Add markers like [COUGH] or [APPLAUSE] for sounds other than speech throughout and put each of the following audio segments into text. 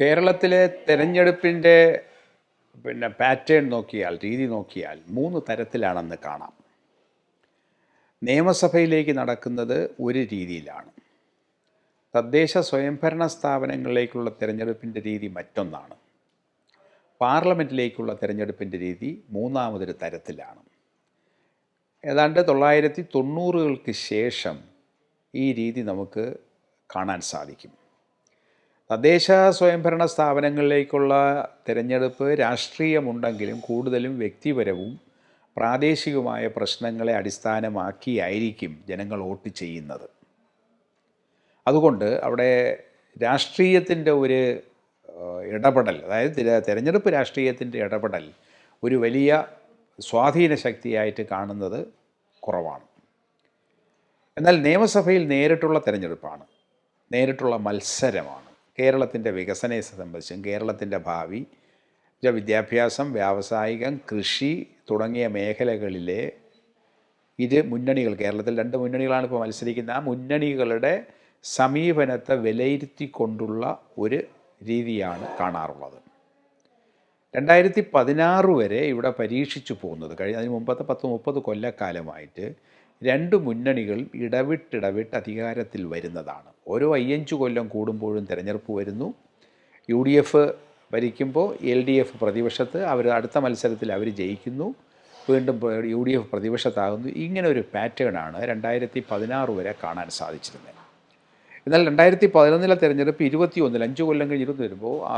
കേരളത്തിലെ തെരഞ്ഞെടുപ്പിന്റെ പിന്നെ പാറ്റേൺ നോക്കിയാൽ രീതി നോക്കിയാൽ മൂന്ന് തരത്തിലാണെന്ന് കാണാം. നിയമസഭയിലേക്ക് നടക്കുന്നത് ഒരു രീതിയിലാണ്. തദ്ദേശ സ്വയംഭരണ സ്ഥാപനങ്ങളിലേക്കുള്ള തിരഞ്ഞെടുപ്പിന്റെ രീതി മറ്റൊന്നാണ്. പാർലമെന്റിലേക്കുള്ള തിരഞ്ഞെടുപ്പിന്റെ രീതി മൂന്നാമതൊരു തരത്തിലാണ്. ഏതാണ്ട് തൊള്ളായിരത്തി തൊണ്ണൂറുകൾക്ക് ശേഷം ഈ രീതി നമുക്ക് കാണാൻ സാധിക്കും. തദ്ദേശ സ്വയംഭരണ സ്ഥാപനങ്ങളിലേക്കുള്ള തിരഞ്ഞെടുപ്പ് രാഷ്ട്രീയമുണ്ടെങ്കിലും കൂടുതലും വ്യക്തിപരവും പ്രാദേശികവുമായ പ്രശ്നങ്ങളെ അടിസ്ഥാനമാക്കിയായിരിക്കും ജനങ്ങൾ വോട്ട് ചെയ്യുന്നത്. അതുകൊണ്ട് അവിടെ രാഷ്ട്രീയത്തിന്റെ ഒരു ഇടപെടൽ അതായത് തിരഞ്ഞെടുപ്പ് രാഷ്ട്രീയത്തിന്റെ ഇടപെടൽ ഒരു വലിയ സ്വാധീന ശക്തിയായിട്ട് കാണുന്നത് കുറവാണ്. എന്നാൽ നിയമസഭയിൽ നേരിട്ടുള്ള തിരഞ്ഞെടുപ്പാണ് നേരിട്ടുള്ള മത്സരമാണ്. കേരളത്തിന്റെ വികസനത്തെ സംബന്ധിച്ചും കേരളത്തിന്റെ ഭാവി വിദ്യാഭ്യാസം വ്യാവസായികം കൃഷി തുടങ്ങിയ മേഖലകളിലെ ഇത് മുന്നണികൾ കേരളത്തിൽ രണ്ട് മുന്നണികളാണ് ഇപ്പോൾ മത്സരിക്കുന്നത്. ആ മുന്നണികളുടെ സമീപനത്തെ വിലയിരുത്തിക്കൊണ്ടുള്ള ഒരു രീതിയാണ് കാണാറുള്ളത്. രണ്ടായിരത്തി പതിനാറ് വരെ ഇവിടെ പരീക്ഷിച്ചു പോകുന്നത് കഴിഞ്ഞ അതിന് മുമ്പത്തെ പത്ത് മുപ്പത് കൊല്ലക്കാലമായിട്ട് രണ്ട് മുന്നണികൾ ഇടവിട്ടിടവിട്ട് അധികാരത്തിൽ വരുന്നതാണ്. ഓരോ അയ്യഞ്ച് കൊല്ലം കൂടുമ്പോഴും തിരഞ്ഞെടുപ്പ് വരുന്നു. യു ഡി എഫ് ഭരിക്കുമ്പോൾ എൽ ഡി എഫ് പ്രതിപക്ഷത്ത് അവർ അടുത്ത മത്സരത്തിൽ അവർ ജയിക്കുന്നു. വീണ്ടും യു ഡി എഫ് പ്രതിപക്ഷത്താകുന്നു. ഇങ്ങനെ ഒരു പാറ്റേണാണ് രണ്ടായിരത്തി പതിനാറ് വരെ കാണാൻ സാധിച്ചിരുന്നത്. എന്നാൽ രണ്ടായിരത്തി പതിനൊന്നിലെ തെരഞ്ഞെടുപ്പ് ഇരുപത്തി ഒന്നിൽ അഞ്ച് കൊല്ലം കഴിഞ്ഞിരുന്ന് വരുമ്പോൾ ആ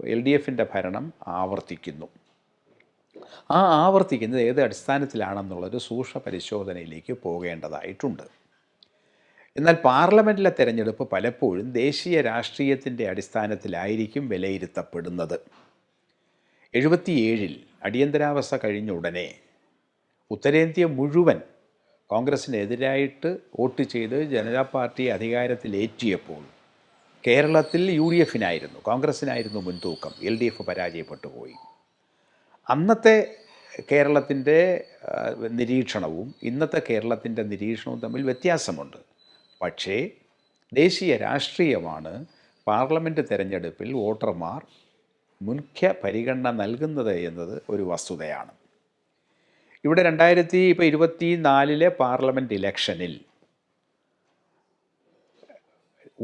എൽ ഡി എഫിന്റെ ഭരണം ആവർത്തിക്കുന്നു. ആ ആവർത്തിക്കുന്നത് ഏത് അടിസ്ഥാനത്തിലാണെന്നുള്ളൊരു സൂക്ഷ്മ പരിശോധനയിലേക്ക് പോകേണ്ടതായിട്ടുണ്ട്. എന്നാൽ പാർലമെന്റിലെ തെരഞ്ഞെടുപ്പ് പലപ്പോഴും ദേശീയ രാഷ്ട്രീയത്തിന്റെ അടിസ്ഥാനത്തിലായിരിക്കും വിലയിരുത്തപ്പെടുന്നത്. എഴുപത്തിയേഴിൽ അടിയന്തരാവസ്ഥ കഴിഞ്ഞ ഉടനെ ഉത്തരേന്ത്യ മുഴുവൻ കോൺഗ്രസിനെതിരായിട്ട് വോട്ട് ചെയ്ത് ജനതാ പാർട്ടി അധികാരത്തിലേറ്റിയപ്പോൾ കേരളത്തിൽ യു ഡി എഫിനായിരുന്നു കോൺഗ്രസിനായിരുന്നു മുൻതൂക്കം എൽ ഡി എഫ് പരാജയപ്പെട്ടു പോയി. അന്നത്തെ കേരളത്തിന്റെ നിരീക്ഷണവും ഇന്നത്തെ കേരളത്തിന്റെ നിരീക്ഷണവും തമ്മിൽ വ്യത്യാസമുണ്ട്. പക്ഷേ ദേശീയ രാഷ്ട്രീയമാണ് പാർലമെന്റ് തിരഞ്ഞെടുപ്പിൽ വോട്ടർമാർ മുഖ്യ പരിഗണന നൽകുന്നത് എന്നത് ഒരു വസ്തുതയാണ്. ഇവിടെ രണ്ടായിരത്തി ഇപ്പോൾ ഇരുപത്തി നാലിലെ പാർലമെന്റ് ഇലക്ഷനിൽ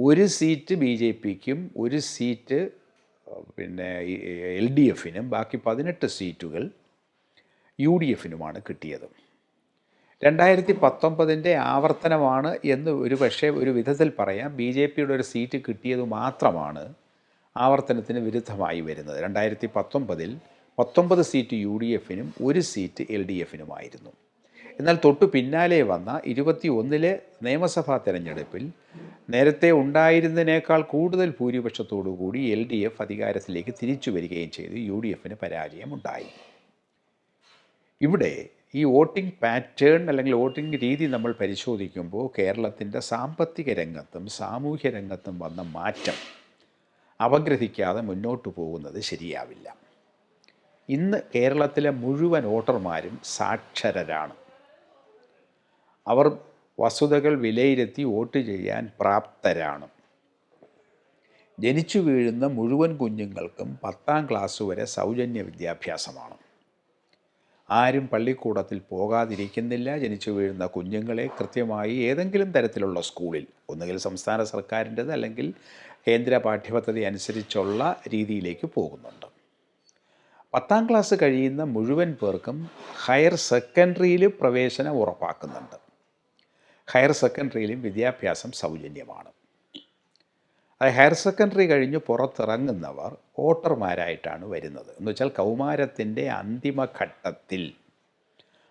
ഒരു സീറ്റ് ബി ജെ പിക്കും ഒരു സീറ്റ് പിന്നെ എൽ ഡി എഫിനും ബാക്കി പതിനെട്ട് സീറ്റുകൾ യു ഡി എഫിനുമാണ് കിട്ടിയത്. രണ്ടായിരത്തി പത്തൊമ്പതിന്റെ ആവർത്തനമാണ് എന്ന് ഒരു പക്ഷേ ഒരു വിധത്തിൽ പറയാം. ബി ജെ പിയുടെ ഒരു സീറ്റ് കിട്ടിയത് മാത്രമാണ് ആവർത്തനത്തിന് വിരുദ്ധമായി വരുന്നത്. രണ്ടായിരത്തി പത്തൊമ്പതിൽ പത്തൊമ്പത് സീറ്റ് യു ഡി എഫിനും ഒരു സീറ്റ് എൽ ഡി എഫിനുമായിരുന്നു എന്നാൽ തൊട്ടു പിന്നാലെ വന്ന ഇരുപത്തി ഒന്നിലെ നിയമസഭാ തെരഞ്ഞെടുപ്പിൽ നേരത്തെ ഉണ്ടായിരുന്നതിനേക്കാൾ കൂടുതൽ ഭൂരിപക്ഷത്തോടുകൂടി എൽ ഡി എഫ് അധികാരത്തിലേക്ക് തിരിച്ചു വരികയും ചെയ്തു യു ഡി എഫിന് പരാജയമുണ്ടായി. ഇവിടെ ഈ വോട്ടിംഗ് പാറ്റേൺ അല്ലെങ്കിൽ വോട്ടിംഗ് രീതി നമ്മൾ പരിശോധിക്കുമ്പോൾ കേരളത്തിന്റെ സാമ്പത്തിക രംഗത്തും സാമൂഹ്യ രംഗത്തും വന്ന മാറ്റം അപഗ്രഹിക്കാതെ മുന്നോട്ട് പോകുന്നത് ശരിയാവില്ല. ഇന്ന് കേരളത്തിലെ മുഴുവൻ വോട്ടർമാരും സാക്ഷരരാണ്. അവർ വസ്തുതകൾ വിലയിരുത്തി വോട്ട് ചെയ്യാൻ പ്രാപ്തരാണ്. ജനിച്ചു വീഴുന്ന മുഴുവൻ കുഞ്ഞുങ്ങൾക്കും പത്താം ക്ലാസ് വരെ സൗജന്യ വിദ്യാഭ്യാസമാണ്. ആരും പള്ളിക്കൂടത്തിൽ പോകാതിരിക്കുന്നില്ല. ജനിച്ചു വീഴുന്ന കുഞ്ഞുങ്ങളെ കൃത്യമായി ഏതെങ്കിലും തരത്തിലുള്ള സ്കൂളിൽ ഒന്നുകിൽ സംസ്ഥാന സർക്കാരിന്റെത് അല്ലെങ്കിൽ കേന്ദ്ര പാഠ്യപദ്ധതി അനുസരിച്ചുള്ള രീതിയിലേക്ക് പോകുന്നുണ്ട്. പത്താം ക്ലാസ് കഴിയുന്ന മുഴുവൻ പേർക്കും ഹയർ സെക്കൻഡറിയിൽ പ്രവേശനം ഉറപ്പാക്കുന്നുണ്ട്. ഹയർ സെക്കൻഡറിയിലും വിദ്യാഭ്യാസം സൗജന്യമാണ്. അത് ഹയർ സെക്കൻഡറി കഴിഞ്ഞ് പുറത്തിറങ്ങുന്നവർ വോട്ടർമാരായിട്ടാണ് വരുന്നത്. എന്ന് വെച്ചാൽ കൗമാരത്തിന്റെ അന്തിമഘട്ടത്തിൽ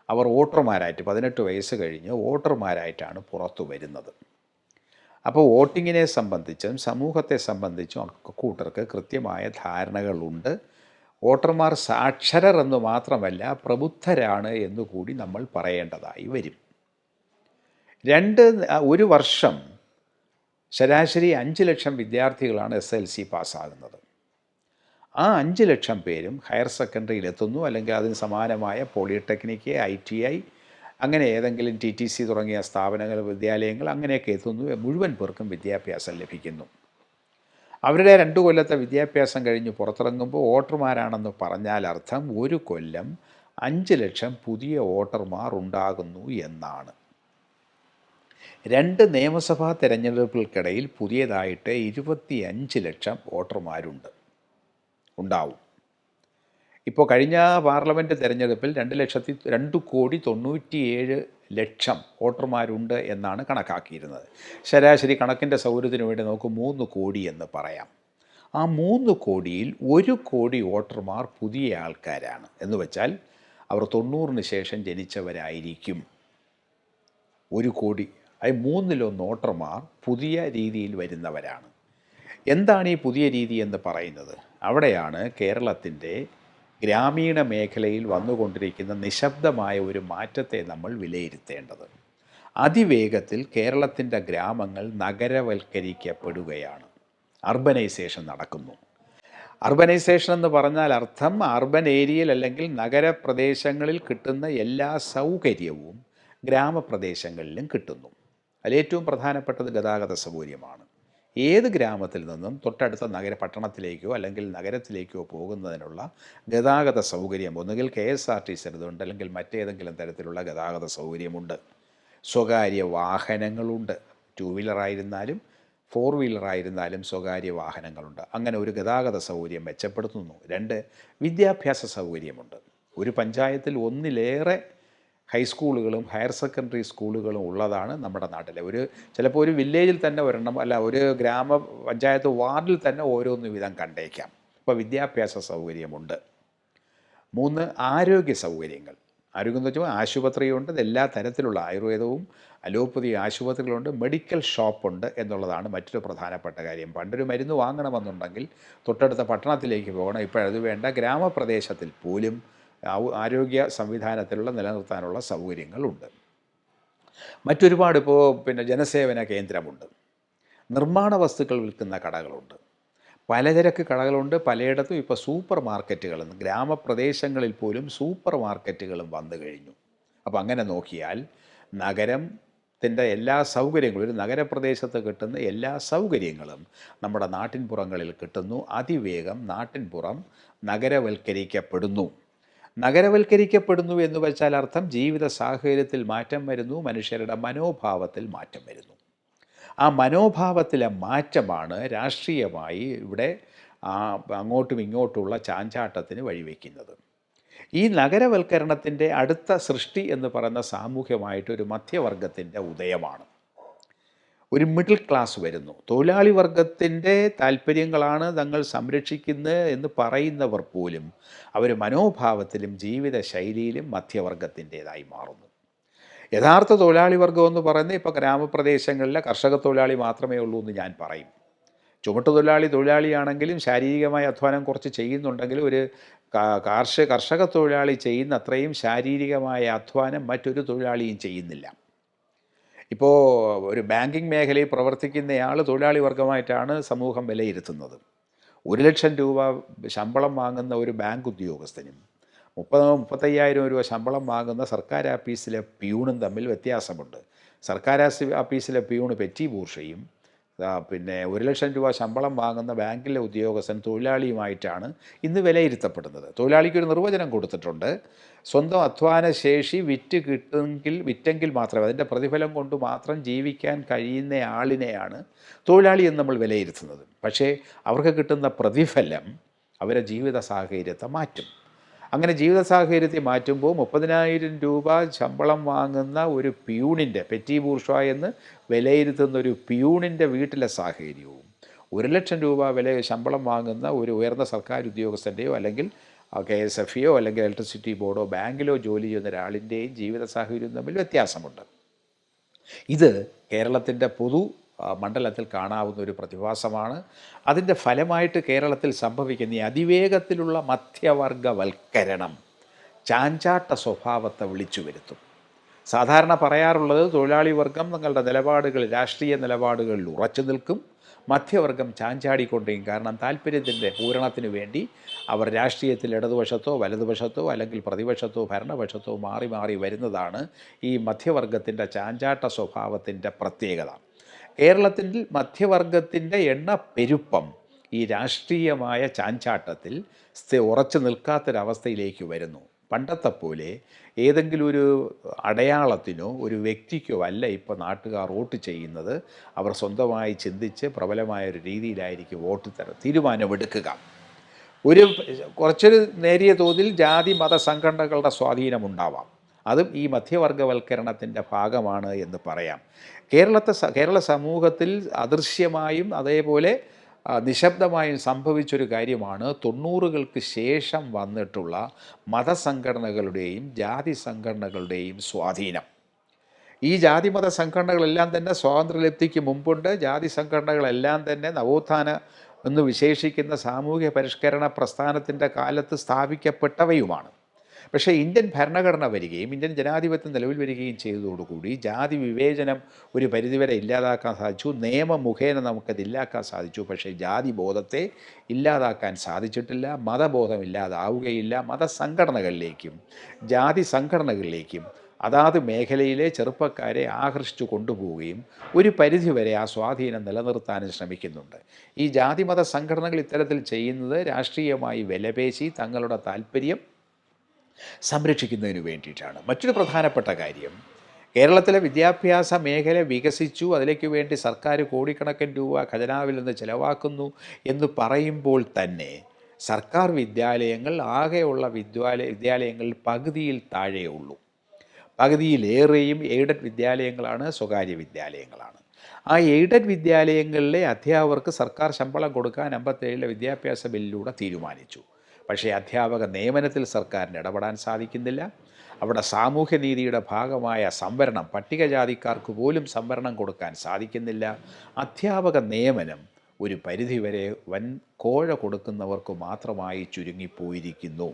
അവർ വോട്ടർമാരായിട്ട് പതിനെട്ട് വയസ്സ് കഴിഞ്ഞ് വോട്ടർമാരായിട്ടാണ് പുറത്തു വരുന്നത്. അപ്പോൾ വോട്ടിങ്ങിനെ സംബന്ധിച്ചും സമൂഹത്തെ സംബന്ധിച്ചും ഒക്കെ കൂട്ടർക്ക് കൃത്യമായ ധാരണകളുണ്ട്. വോട്ടർമാർ സാക്ഷരർ എന്ന് മാത്രമല്ല പ്രബുദ്ധരാണ് എന്നുകൂടി നമ്മൾ പറയേണ്ടതായി വരും. രണ്ട് ഒരു വർഷം ശരാശരി അഞ്ച് ലക്ഷം വിദ്യാർത്ഥികളാണ് എസ് എൽ സി പാസ്സാകുന്നത്. ആ അഞ്ച് ലക്ഷം പേരും ഹയർ സെക്കൻഡറിയിൽ എത്തുന്നു അല്ലെങ്കിൽ അതിന് സമാനമായ പോളിടെക്നിക്ക് ഐ ടി ഐ അങ്ങനെ ഏതെങ്കിലും ടി ടി സി തുടങ്ങിയ സ്ഥാപനങ്ങൾ വിദ്യാലയങ്ങൾ അങ്ങനെയൊക്കെ എത്തുന്നു. മുഴുവൻ പേർക്കും വിദ്യാഭ്യാസം ലഭിക്കുന്നു. അവരുടെ രണ്ട് കൊല്ലത്തെ വിദ്യാഭ്യാസം കഴിഞ്ഞ് പുറത്തിറങ്ങുമ്പോൾ വോട്ടർമാരാണെന്ന് പറഞ്ഞാൽ അർത്ഥം ഒരു കൊല്ലം അഞ്ച് ലക്ഷം പുതിയ വോട്ടർമാർ ഉണ്ടാകുന്നു എന്നാണ്. രണ്ട് നിയമസഭാ തെരഞ്ഞെടുപ്പുകൾക്കിടയിൽ പുതിയതായിട്ട് ഇരുപത്തി അഞ്ച് ലക്ഷം വോട്ടർമാരുണ്ട്. ഉണ്ടാവും. ഇപ്പോൾ കഴിഞ്ഞ പാർലമെന്റ് തെരഞ്ഞെടുപ്പിൽ രണ്ട് ലക്ഷത്തി രണ്ട് കോടി തൊണ്ണൂറ്റിയേഴ് ലക്ഷം വോട്ടർമാരുണ്ട് എന്നാണ് കണക്കാക്കിയിരുന്നത്. ശരാശരി കണക്കിന്റെ സൗകര്യത്തിന് വേണ്ടി നമുക്ക് മൂന്ന് കോടി എന്ന് പറയാം. ആ മൂന്ന് കോടിയിൽ ഒരു കോടി വോട്ടർമാർ പുതിയ ആൾക്കാരാണ് എന്ന് വെച്ചാൽ അവർ തൊണ്ണൂറിന് ശേഷം ജനിച്ചവരായിരിക്കും. ഒരു കോടി അത് മൂന്നിലൊന്ന് വോട്ടർമാർ പുതിയ രീതിയിൽ വരുന്നവരാണ്. എന്താണ് ഈ പുതിയ രീതി എന്ന് പറയുന്നത്? അവിടെയാണ് കേരളത്തിന്റെ ഗ്രാമീണ മേഖലയിൽ വന്നുകൊണ്ടിരിക്കുന്ന നിശബ്ദമായ ഒരു മാറ്റത്തെ നമ്മൾ വിലയിരുത്തേണ്ടത്. അതിവേഗത്തിൽ കേരളത്തിന്റെ ഗ്രാമങ്ങൾ നഗരവൽക്കരിക്കപ്പെടുകയാണ്. അർബനൈസേഷൻ നടക്കുന്നു. അർബനൈസേഷൻ എന്ന് പറഞ്ഞാൽ അർത്ഥം അർബൻ ഏരിയയിൽ അല്ലെങ്കിൽ നഗരപ്രദേശങ്ങളിൽ കിട്ടുന്ന എല്ലാ സൗകര്യവും ഗ്രാമപ്രദേശങ്ങളിലും കിട്ടുന്നു. അതിലേറ്റവും പ്രധാനപ്പെട്ടത് ഗതാഗത സൗകര്യമാണ്. ഏത് ഗ്രാമത്തിൽ നിന്നും തൊട്ടടുത്ത നഗര പട്ടണത്തിലേക്കോ അല്ലെങ്കിൽ നഗരത്തിലേക്കോ പോകുന്നതിനുള്ള ഗതാഗത സൗകര്യം ഒന്നുകിൽ K S R T C സിയുണ്ട് അല്ലെങ്കിൽ മറ്റേതെങ്കിലും തരത്തിലുള്ള ഗതാഗത സൗകര്യമുണ്ട്. സ്വകാര്യ വാഹനങ്ങളുണ്ട്. ടു വീലറായിരുന്നാലും ഫോർ വീലറായിരുന്നാലും സ്വകാര്യ വാഹനങ്ങളുണ്ട്. അങ്ങനെ ഒരു ഗതാഗത സൗകര്യം മെച്ചപ്പെടുത്തുന്നു. രണ്ട് വിദ്യാഭ്യാസ സൗകര്യമുണ്ട്. ഒരു പഞ്ചായത്തിൽ ഒന്നിലേറെ ഹൈസ്കൂളുകളും ഹയർ സെക്കൻഡറി സ്കൂളുകളും ഉള്ളതാണ് നമ്മുടെ നാട്ടിലെ. ഒരു ചിലപ്പോൾ ഒരു വില്ലേജിൽ തന്നെ ഒരെണ്ണം അല്ല ഒരു ഗ്രാമ പഞ്ചായത്ത് വാർഡിൽ തന്നെ ഓരോന്ന് വിധം കണ്ടേക്കാം. അപ്പോൾ വിദ്യാഭ്യാസ സൗകര്യമുണ്ട്. മൂന്ന് ആരോഗ്യ സൗകര്യങ്ങൾ. ആരോഗ്യം എന്ന് വെച്ചാൽ ആശുപത്രിയുണ്ട് എല്ലാ തരത്തിലുള്ള ആയുർവേദവും അലോപ്പതി ആശുപത്രികളുണ്ട് മെഡിക്കൽ ഷോപ്പുണ്ട് എന്നുള്ളതാണ് മറ്റൊരു പ്രധാനപ്പെട്ട കാര്യം. പണ്ടൊരു മരുന്ന് വാങ്ങണമെന്നുണ്ടെങ്കിൽ തൊട്ടടുത്ത പട്ടണത്തിലേക്ക് പോകണം. ഇപ്പോഴത് വേണ്ട. ഗ്രാമപ്രദേശത്തിൽ പോലും ആരോഗ്യ സംവിധാനത്തിലുള്ള നിലനിർത്താനുള്ള സൗകര്യങ്ങളുണ്ട്. മറ്റൊരുപാട് ഇപ്പോൾ പിന്നെ ജനസേവന കേന്ദ്രമുണ്ട്. നിർമ്മാണ വസ്തുക്കൾ വിൽക്കുന്ന കടകളുണ്ട്. പലചരക്ക് കടകളുണ്ട്. പലയിടത്തും ഇപ്പോൾ സൂപ്പർ മാർക്കറ്റുകളും ഗ്രാമപ്രദേശങ്ങളിൽ പോലും സൂപ്പർ മാർക്കറ്റുകളും വന്നു കഴിഞ്ഞു. അപ്പോൾ അങ്ങനെ നോക്കിയാൽ നഗരത്തിന്റെ എല്ലാ സൗകര്യങ്ങളും ഒരു നഗരപ്രദേശത്ത് കിട്ടുന്ന എല്ലാ സൗകര്യങ്ങളും നമ്മുടെ നാട്ടിൻപുറങ്ങളിൽ കിട്ടുന്നു. അതിവേഗം നാട്ടിൻപുറം നഗരവൽക്കരിക്കപ്പെടുന്നു. നഗരവൽക്കരിക്കപ്പെടുന്നു എന്ന് വെച്ചാൽ അർത്ഥം ജീവിത സാഹചര്യത്തിൽ മാറ്റം വരുന്നു മനുഷ്യരുടെ മനോഭാവത്തിൽ മാറ്റം വരുന്നു. ആ മനോഭാവത്തിലെ മാറ്റമാണ് രാഷ്ട്രീയമായി ഇവിടെ അങ്ങോട്ടും ഇങ്ങോട്ടുമുള്ള ചാഞ്ചാട്ടത്തിന് വഴിവെക്കുന്നത്. ഈ നഗരവൽക്കരണത്തിന്റെ അടുത്ത സൃഷ്ടി എന്ന് പറയുന്ന സാമൂഹ്യമായിട്ട് ഒരു മധ്യവർഗത്തിന്റെ ഉദയമാണ്. ഒരു മിഡിൽ ക്ലാസ് വരുന്നു. തൊഴിലാളി വർഗത്തിന്റെ താല്പര്യങ്ങളാണ് തങ്ങൾ സംരക്ഷിക്കുന്നത് എന്ന് പറയുന്നവർ പോലും അവർ മനോഭാവത്തിലും ജീവിത ശൈലിയിലും മധ്യവർഗത്തിന്റേതായി മാറുന്നു. യഥാർത്ഥ തൊഴിലാളി വർഗം എന്ന് പറയുന്നത് ഇപ്പോൾ ഗ്രാമപ്രദേശങ്ങളിലെ കർഷക തൊഴിലാളി മാത്രമേ ഉള്ളൂ എന്ന് ഞാൻ പറയും. ചുമട്ട് തൊഴിലാളി തൊഴിലാളിയാണെങ്കിലും ശാരീരികമായ അധ്വാനം കുറച്ച് ചെയ്യുന്നുണ്ടെങ്കിലും ഒരു കാർഷിക കർഷക തൊഴിലാളി ചെയ്യുന്ന അത്രയും ശാരീരികമായ അധ്വാനം മറ്റൊരു തൊഴിലാളിയും ചെയ്യുന്നില്ല. ഇപ്പോൾ ഒരു ബാങ്കിങ് മേഖലയിൽ പ്രവർത്തിക്കുന്നയാൾ തൊഴിലാളി വർഗമായിട്ടാണ് സമൂഹം വിലയിരുത്തുന്നത്. ഒരു ലക്ഷം രൂപ ശമ്പളം വാങ്ങുന്ന ഒരു ബാങ്ക് ഉദ്യോഗസ്ഥനും മുപ്പത് മുപ്പത്തയ്യായിരം രൂപ ശമ്പളം വാങ്ങുന്ന സർക്കാർ ആഫീസിലെ പ്യൂണും തമ്മിൽ വ്യത്യാസമുണ്ട്. സർക്കാർ ആഫീസിലെ പ്യൂണ് പെറ്റി ബൂർഷയും പിന്നെ ഒരു ലക്ഷം രൂപ ശമ്പളം വാങ്ങുന്ന ബാങ്കിലെ ഉദ്യോഗസ്ഥൻ തൊഴിലാളിയുമായിട്ടാണ് ഇന്ന് വിലയിരുത്തപ്പെടുന്നത്. തൊഴിലാളിക്ക് ഒരു നിർവചനം കൊടുത്തിട്ടുണ്ട്. സ്വന്തം അധ്വാന ശേഷി വിറ്റ് കിട്ടുമെങ്കിൽ വിറ്റെങ്കിൽ മാത്രമേ അതിന്റെ പ്രതിഫലം കൊണ്ട് മാത്രം ജീവിക്കാൻ കഴിയുന്ന ആളിനെയാണ് തൊഴിലാളി എന്ന് നമ്മൾ വിലയിരുത്തുന്നത്. പക്ഷേ അവർക്ക് കിട്ടുന്ന പ്രതിഫലം അവരുടെ ജീവിത സാഹചര്യത്തെ മാറ്റും. അങ്ങനെ ജീവിത സാഹചര്യത്തെ മാറ്റുമ്പോൾ മുപ്പതിനായിരം രൂപ ശമ്പളം വാങ്ങുന്ന ഒരു പ്യൂണിന്റെ പെറ്റി ബൂർഷ എന്ന് വിലയിരുത്തുന്ന ഒരു പ്യൂണിന്റെ വീട്ടിലെ സാഹചര്യവും ഒരു ലക്ഷം രൂപ വില ശമ്പളം വാങ്ങുന്ന ഒരു ഉയർന്ന സർക്കാർ ഉദ്യോഗസ്ഥന്റെയോ അല്ലെങ്കിൽ കെ എസ് എഫ് ഇയോ അല്ലെങ്കിൽ ഇലക്ട്രിസിറ്റി ബോർഡോ ബാങ്കിലോ ജോലി ചെയ്യുന്ന ഒരാളിന്റെയും ജീവിത സാഹചര്യവും തമ്മിൽ വ്യത്യാസമുണ്ട്. ഇത് കേരളത്തിന്റെ പൊതു മണ്ഡലത്തിൽ കാണാവുന്ന ഒരു പ്രതിഭാസമാണ്. അതിന്റെ ഫലമായിട്ട് കേരളത്തിൽ സംഭവിക്കുന്ന ഈ അതിവേഗത്തിലുള്ള മധ്യവർഗവൽക്കരണം ചാഞ്ചാട്ട സ്വഭാവത്തെ വിളിച്ചു വരുത്തും. സാധാരണ പറയാറുള്ളത് തൊഴിലാളി വർഗം തങ്ങളുടെ നിലപാടുകൾ രാഷ്ട്രീയ നിലപാടുകളിൽ ഉറച്ചു നിൽക്കും. മധ്യവർഗം ചാഞ്ചാടിക്കൊണ്ടേയും കാരണം താല്പര്യത്തിന്റെ പൂരണത്തിന് വേണ്ടി അവർ രാഷ്ട്രീയത്തിൽ ഇടതുവശത്തോ വലതുവശത്തോ അല്ലെങ്കിൽ പ്രതിപക്ഷത്തോ ഭരണപക്ഷത്തോ മാറി മാറി വരുന്നതാണ് ഈ മധ്യവർഗത്തിന്റെ ചാഞ്ചാട്ട സ്വഭാവത്തിന്റെ പ്രത്യേകത. കേരളത്തിൽ മധ്യവർഗത്തിന്റെ എണ്ണ പെരുപ്പം ഈ രാഷ്ട്രീയമായ ചാഞ്ചാട്ടത്തിൽ ഉറച്ചു നിൽക്കാത്തൊരവസ്ഥയിലേക്ക് വരുന്നു. പണ്ടത്തെ പോലെ ഏതെങ്കിലും ഒരു അടയാളത്തിനോ ഒരു വ്യക്തിക്കോ അല്ല ഇപ്പോൾ നാട്ടുകാർ വോട്ട് ചെയ്യുന്നത്. അവർ സ്വന്തമായി ചിന്തിച്ച് പ്രബലമായ ഒരു രീതിയിലായിരിക്കും വോട്ട് തര തീരുമാനമെടുക്കുക. ഒരു കുറച്ചൊരു നേരിയ തോതിൽ ജാതി മത സംഘടനകളുടെ സ്വാധീനമുണ്ടാവാം. അതും ഈ മധ്യവർഗവൽക്കരണത്തിന്റെ ഭാഗമാണ് എന്ന് പറയാം. കേരളത്തെ കേരള സമൂഹത്തിൽ അദൃശ്യമായും അതേപോലെ നിശബ്ദമായും സംഭവിച്ചൊരു കാര്യമാണ് തൊണ്ണൂറുകൾക്ക് ശേഷം വന്നിട്ടുള്ള മതസംഘടനകളുടെയും ജാതി സംഘടനകളുടെയും സ്വാധീനം. ഈ ജാതി ജാതിമത സംഘടനകളെല്ലാം തന്നെ സ്വാതന്ത്ര്യലബ്ധിക്ക് മുമ്പുണ്ട്. ജാതി സംഘടനകളെല്ലാം തന്നെ നവോത്ഥാന എന്ന് വിശേഷിക്കുന്ന സാമൂഹ്യ പരിഷ്കരണ പ്രസ്ഥാനത്തിന്റെ കാലത്ത് സ്ഥാപിക്കപ്പെട്ടവയുമാണ്. പക്ഷേ ഇന്ത്യൻ ഭരണഘടന വരികയും ഇന്ത്യൻ ജനാധിപത്യം നിലവിൽ വരികയും ചെയ്തതോടുകൂടി ജാതി വിവേചനം ഒരു പരിധിവരെ ഇല്ലാതാക്കാൻ സാധിച്ചു. നിയമ മുഖേന നമുക്കത് ഇല്ലാക്കാൻ സാധിച്ചു. പക്ഷേ ജാതി ബോധത്തെ ഇല്ലാതാക്കാൻ സാധിച്ചിട്ടില്ല. മതബോധം ഇല്ലാതാവുകയില്ല. മതസംഘടനകളിലേക്കും ജാതി സംഘടനകളിലേക്കും അതാത് മേഖലയിലെ ചെറുപ്പക്കാരെ ആകർഷിച്ചു കൊണ്ടുപോവുകയും ഒരു പരിധിവരെ ആ സ്വാധീനം നിലനിർത്താനും ശ്രമിക്കുന്നുണ്ട്. ഈ ജാതിമത സംഘടനകൾ ഇത്തരത്തിൽ ചെയ്യുന്നത് രാഷ്ട്രീയമായി വിലപേശി തങ്ങളുടെ താല്പര്യം സംരക്ഷിക്കുന്നതിന് വേണ്ടിയിട്ടാണ്. മറ്റൊരു പ്രധാനപ്പെട്ട കാര്യം കേരളത്തിലെ വിദ്യാഭ്യാസ മേഖല വികസിച്ചു അതിലേക്ക് വേണ്ടി സർക്കാർ കോടിക്കണക്കിന് രൂപ ഖജനാവിൽ നിന്ന് ചിലവാക്കുന്നു എന്ന് പറയുമ്പോൾ തന്നെ സർക്കാർ വിദ്യാലയങ്ങൾ ആകെയുള്ള വിദ്യാലയ വിദ്യാലയങ്ങളിൽ പകുതിയിൽ താഴെയേ ഉള്ളൂ. പകുതിയിലേറെയും എയ്ഡഡ് വിദ്യാലയങ്ങളാണ് സ്വകാര്യ വിദ്യാലയങ്ങളാണ്. ആ എയ്ഡഡ് വിദ്യാലയങ്ങളിലെ അധ്യാപകർക്ക് സർക്കാർ ശമ്പളം കൊടുക്കാൻ അമ്പത്തേഴിലെ വിദ്യാഭ്യാസ ബില്ലിലൂടെ തീരുമാനിച്ചു. പക്ഷേ അധ്യാപക നിയമനത്തിൽ സർക്കാരിന് ഇടപെടാൻ സാധിക്കുന്നില്ല. അവിടെ സാമൂഹ്യനീതിയുടെ ഭാഗമായ സംവരണം പട്ടികജാതിക്കാർക്ക് പോലും സംവരണം കൊടുക്കാൻ സാധിക്കുന്നില്ല. അധ്യാപക നിയമനം ഒരു പരിധിവരെ വൻ കോഴ കൊടുക്കുന്നവർക്ക് മാത്രമായി ചുരുങ്ങിപ്പോയിരിക്കുന്നു.